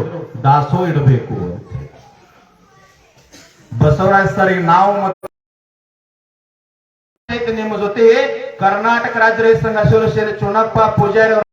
ದಾಸೋ ಇಡಬೇಕು ಅಂತ. ಬಸವರಾಜ್ ಸರ್ ನಾವು ನಿಮ್ಮ ಜೊತೆ ಕರ್ನಾಟಕ ರಾಜ್ಯ ರೈತ ಸಂಘ ಅಸೋಸಿಯೇಷನ್ ಚುನಪ್ಪ ಪೂಜಾರಿ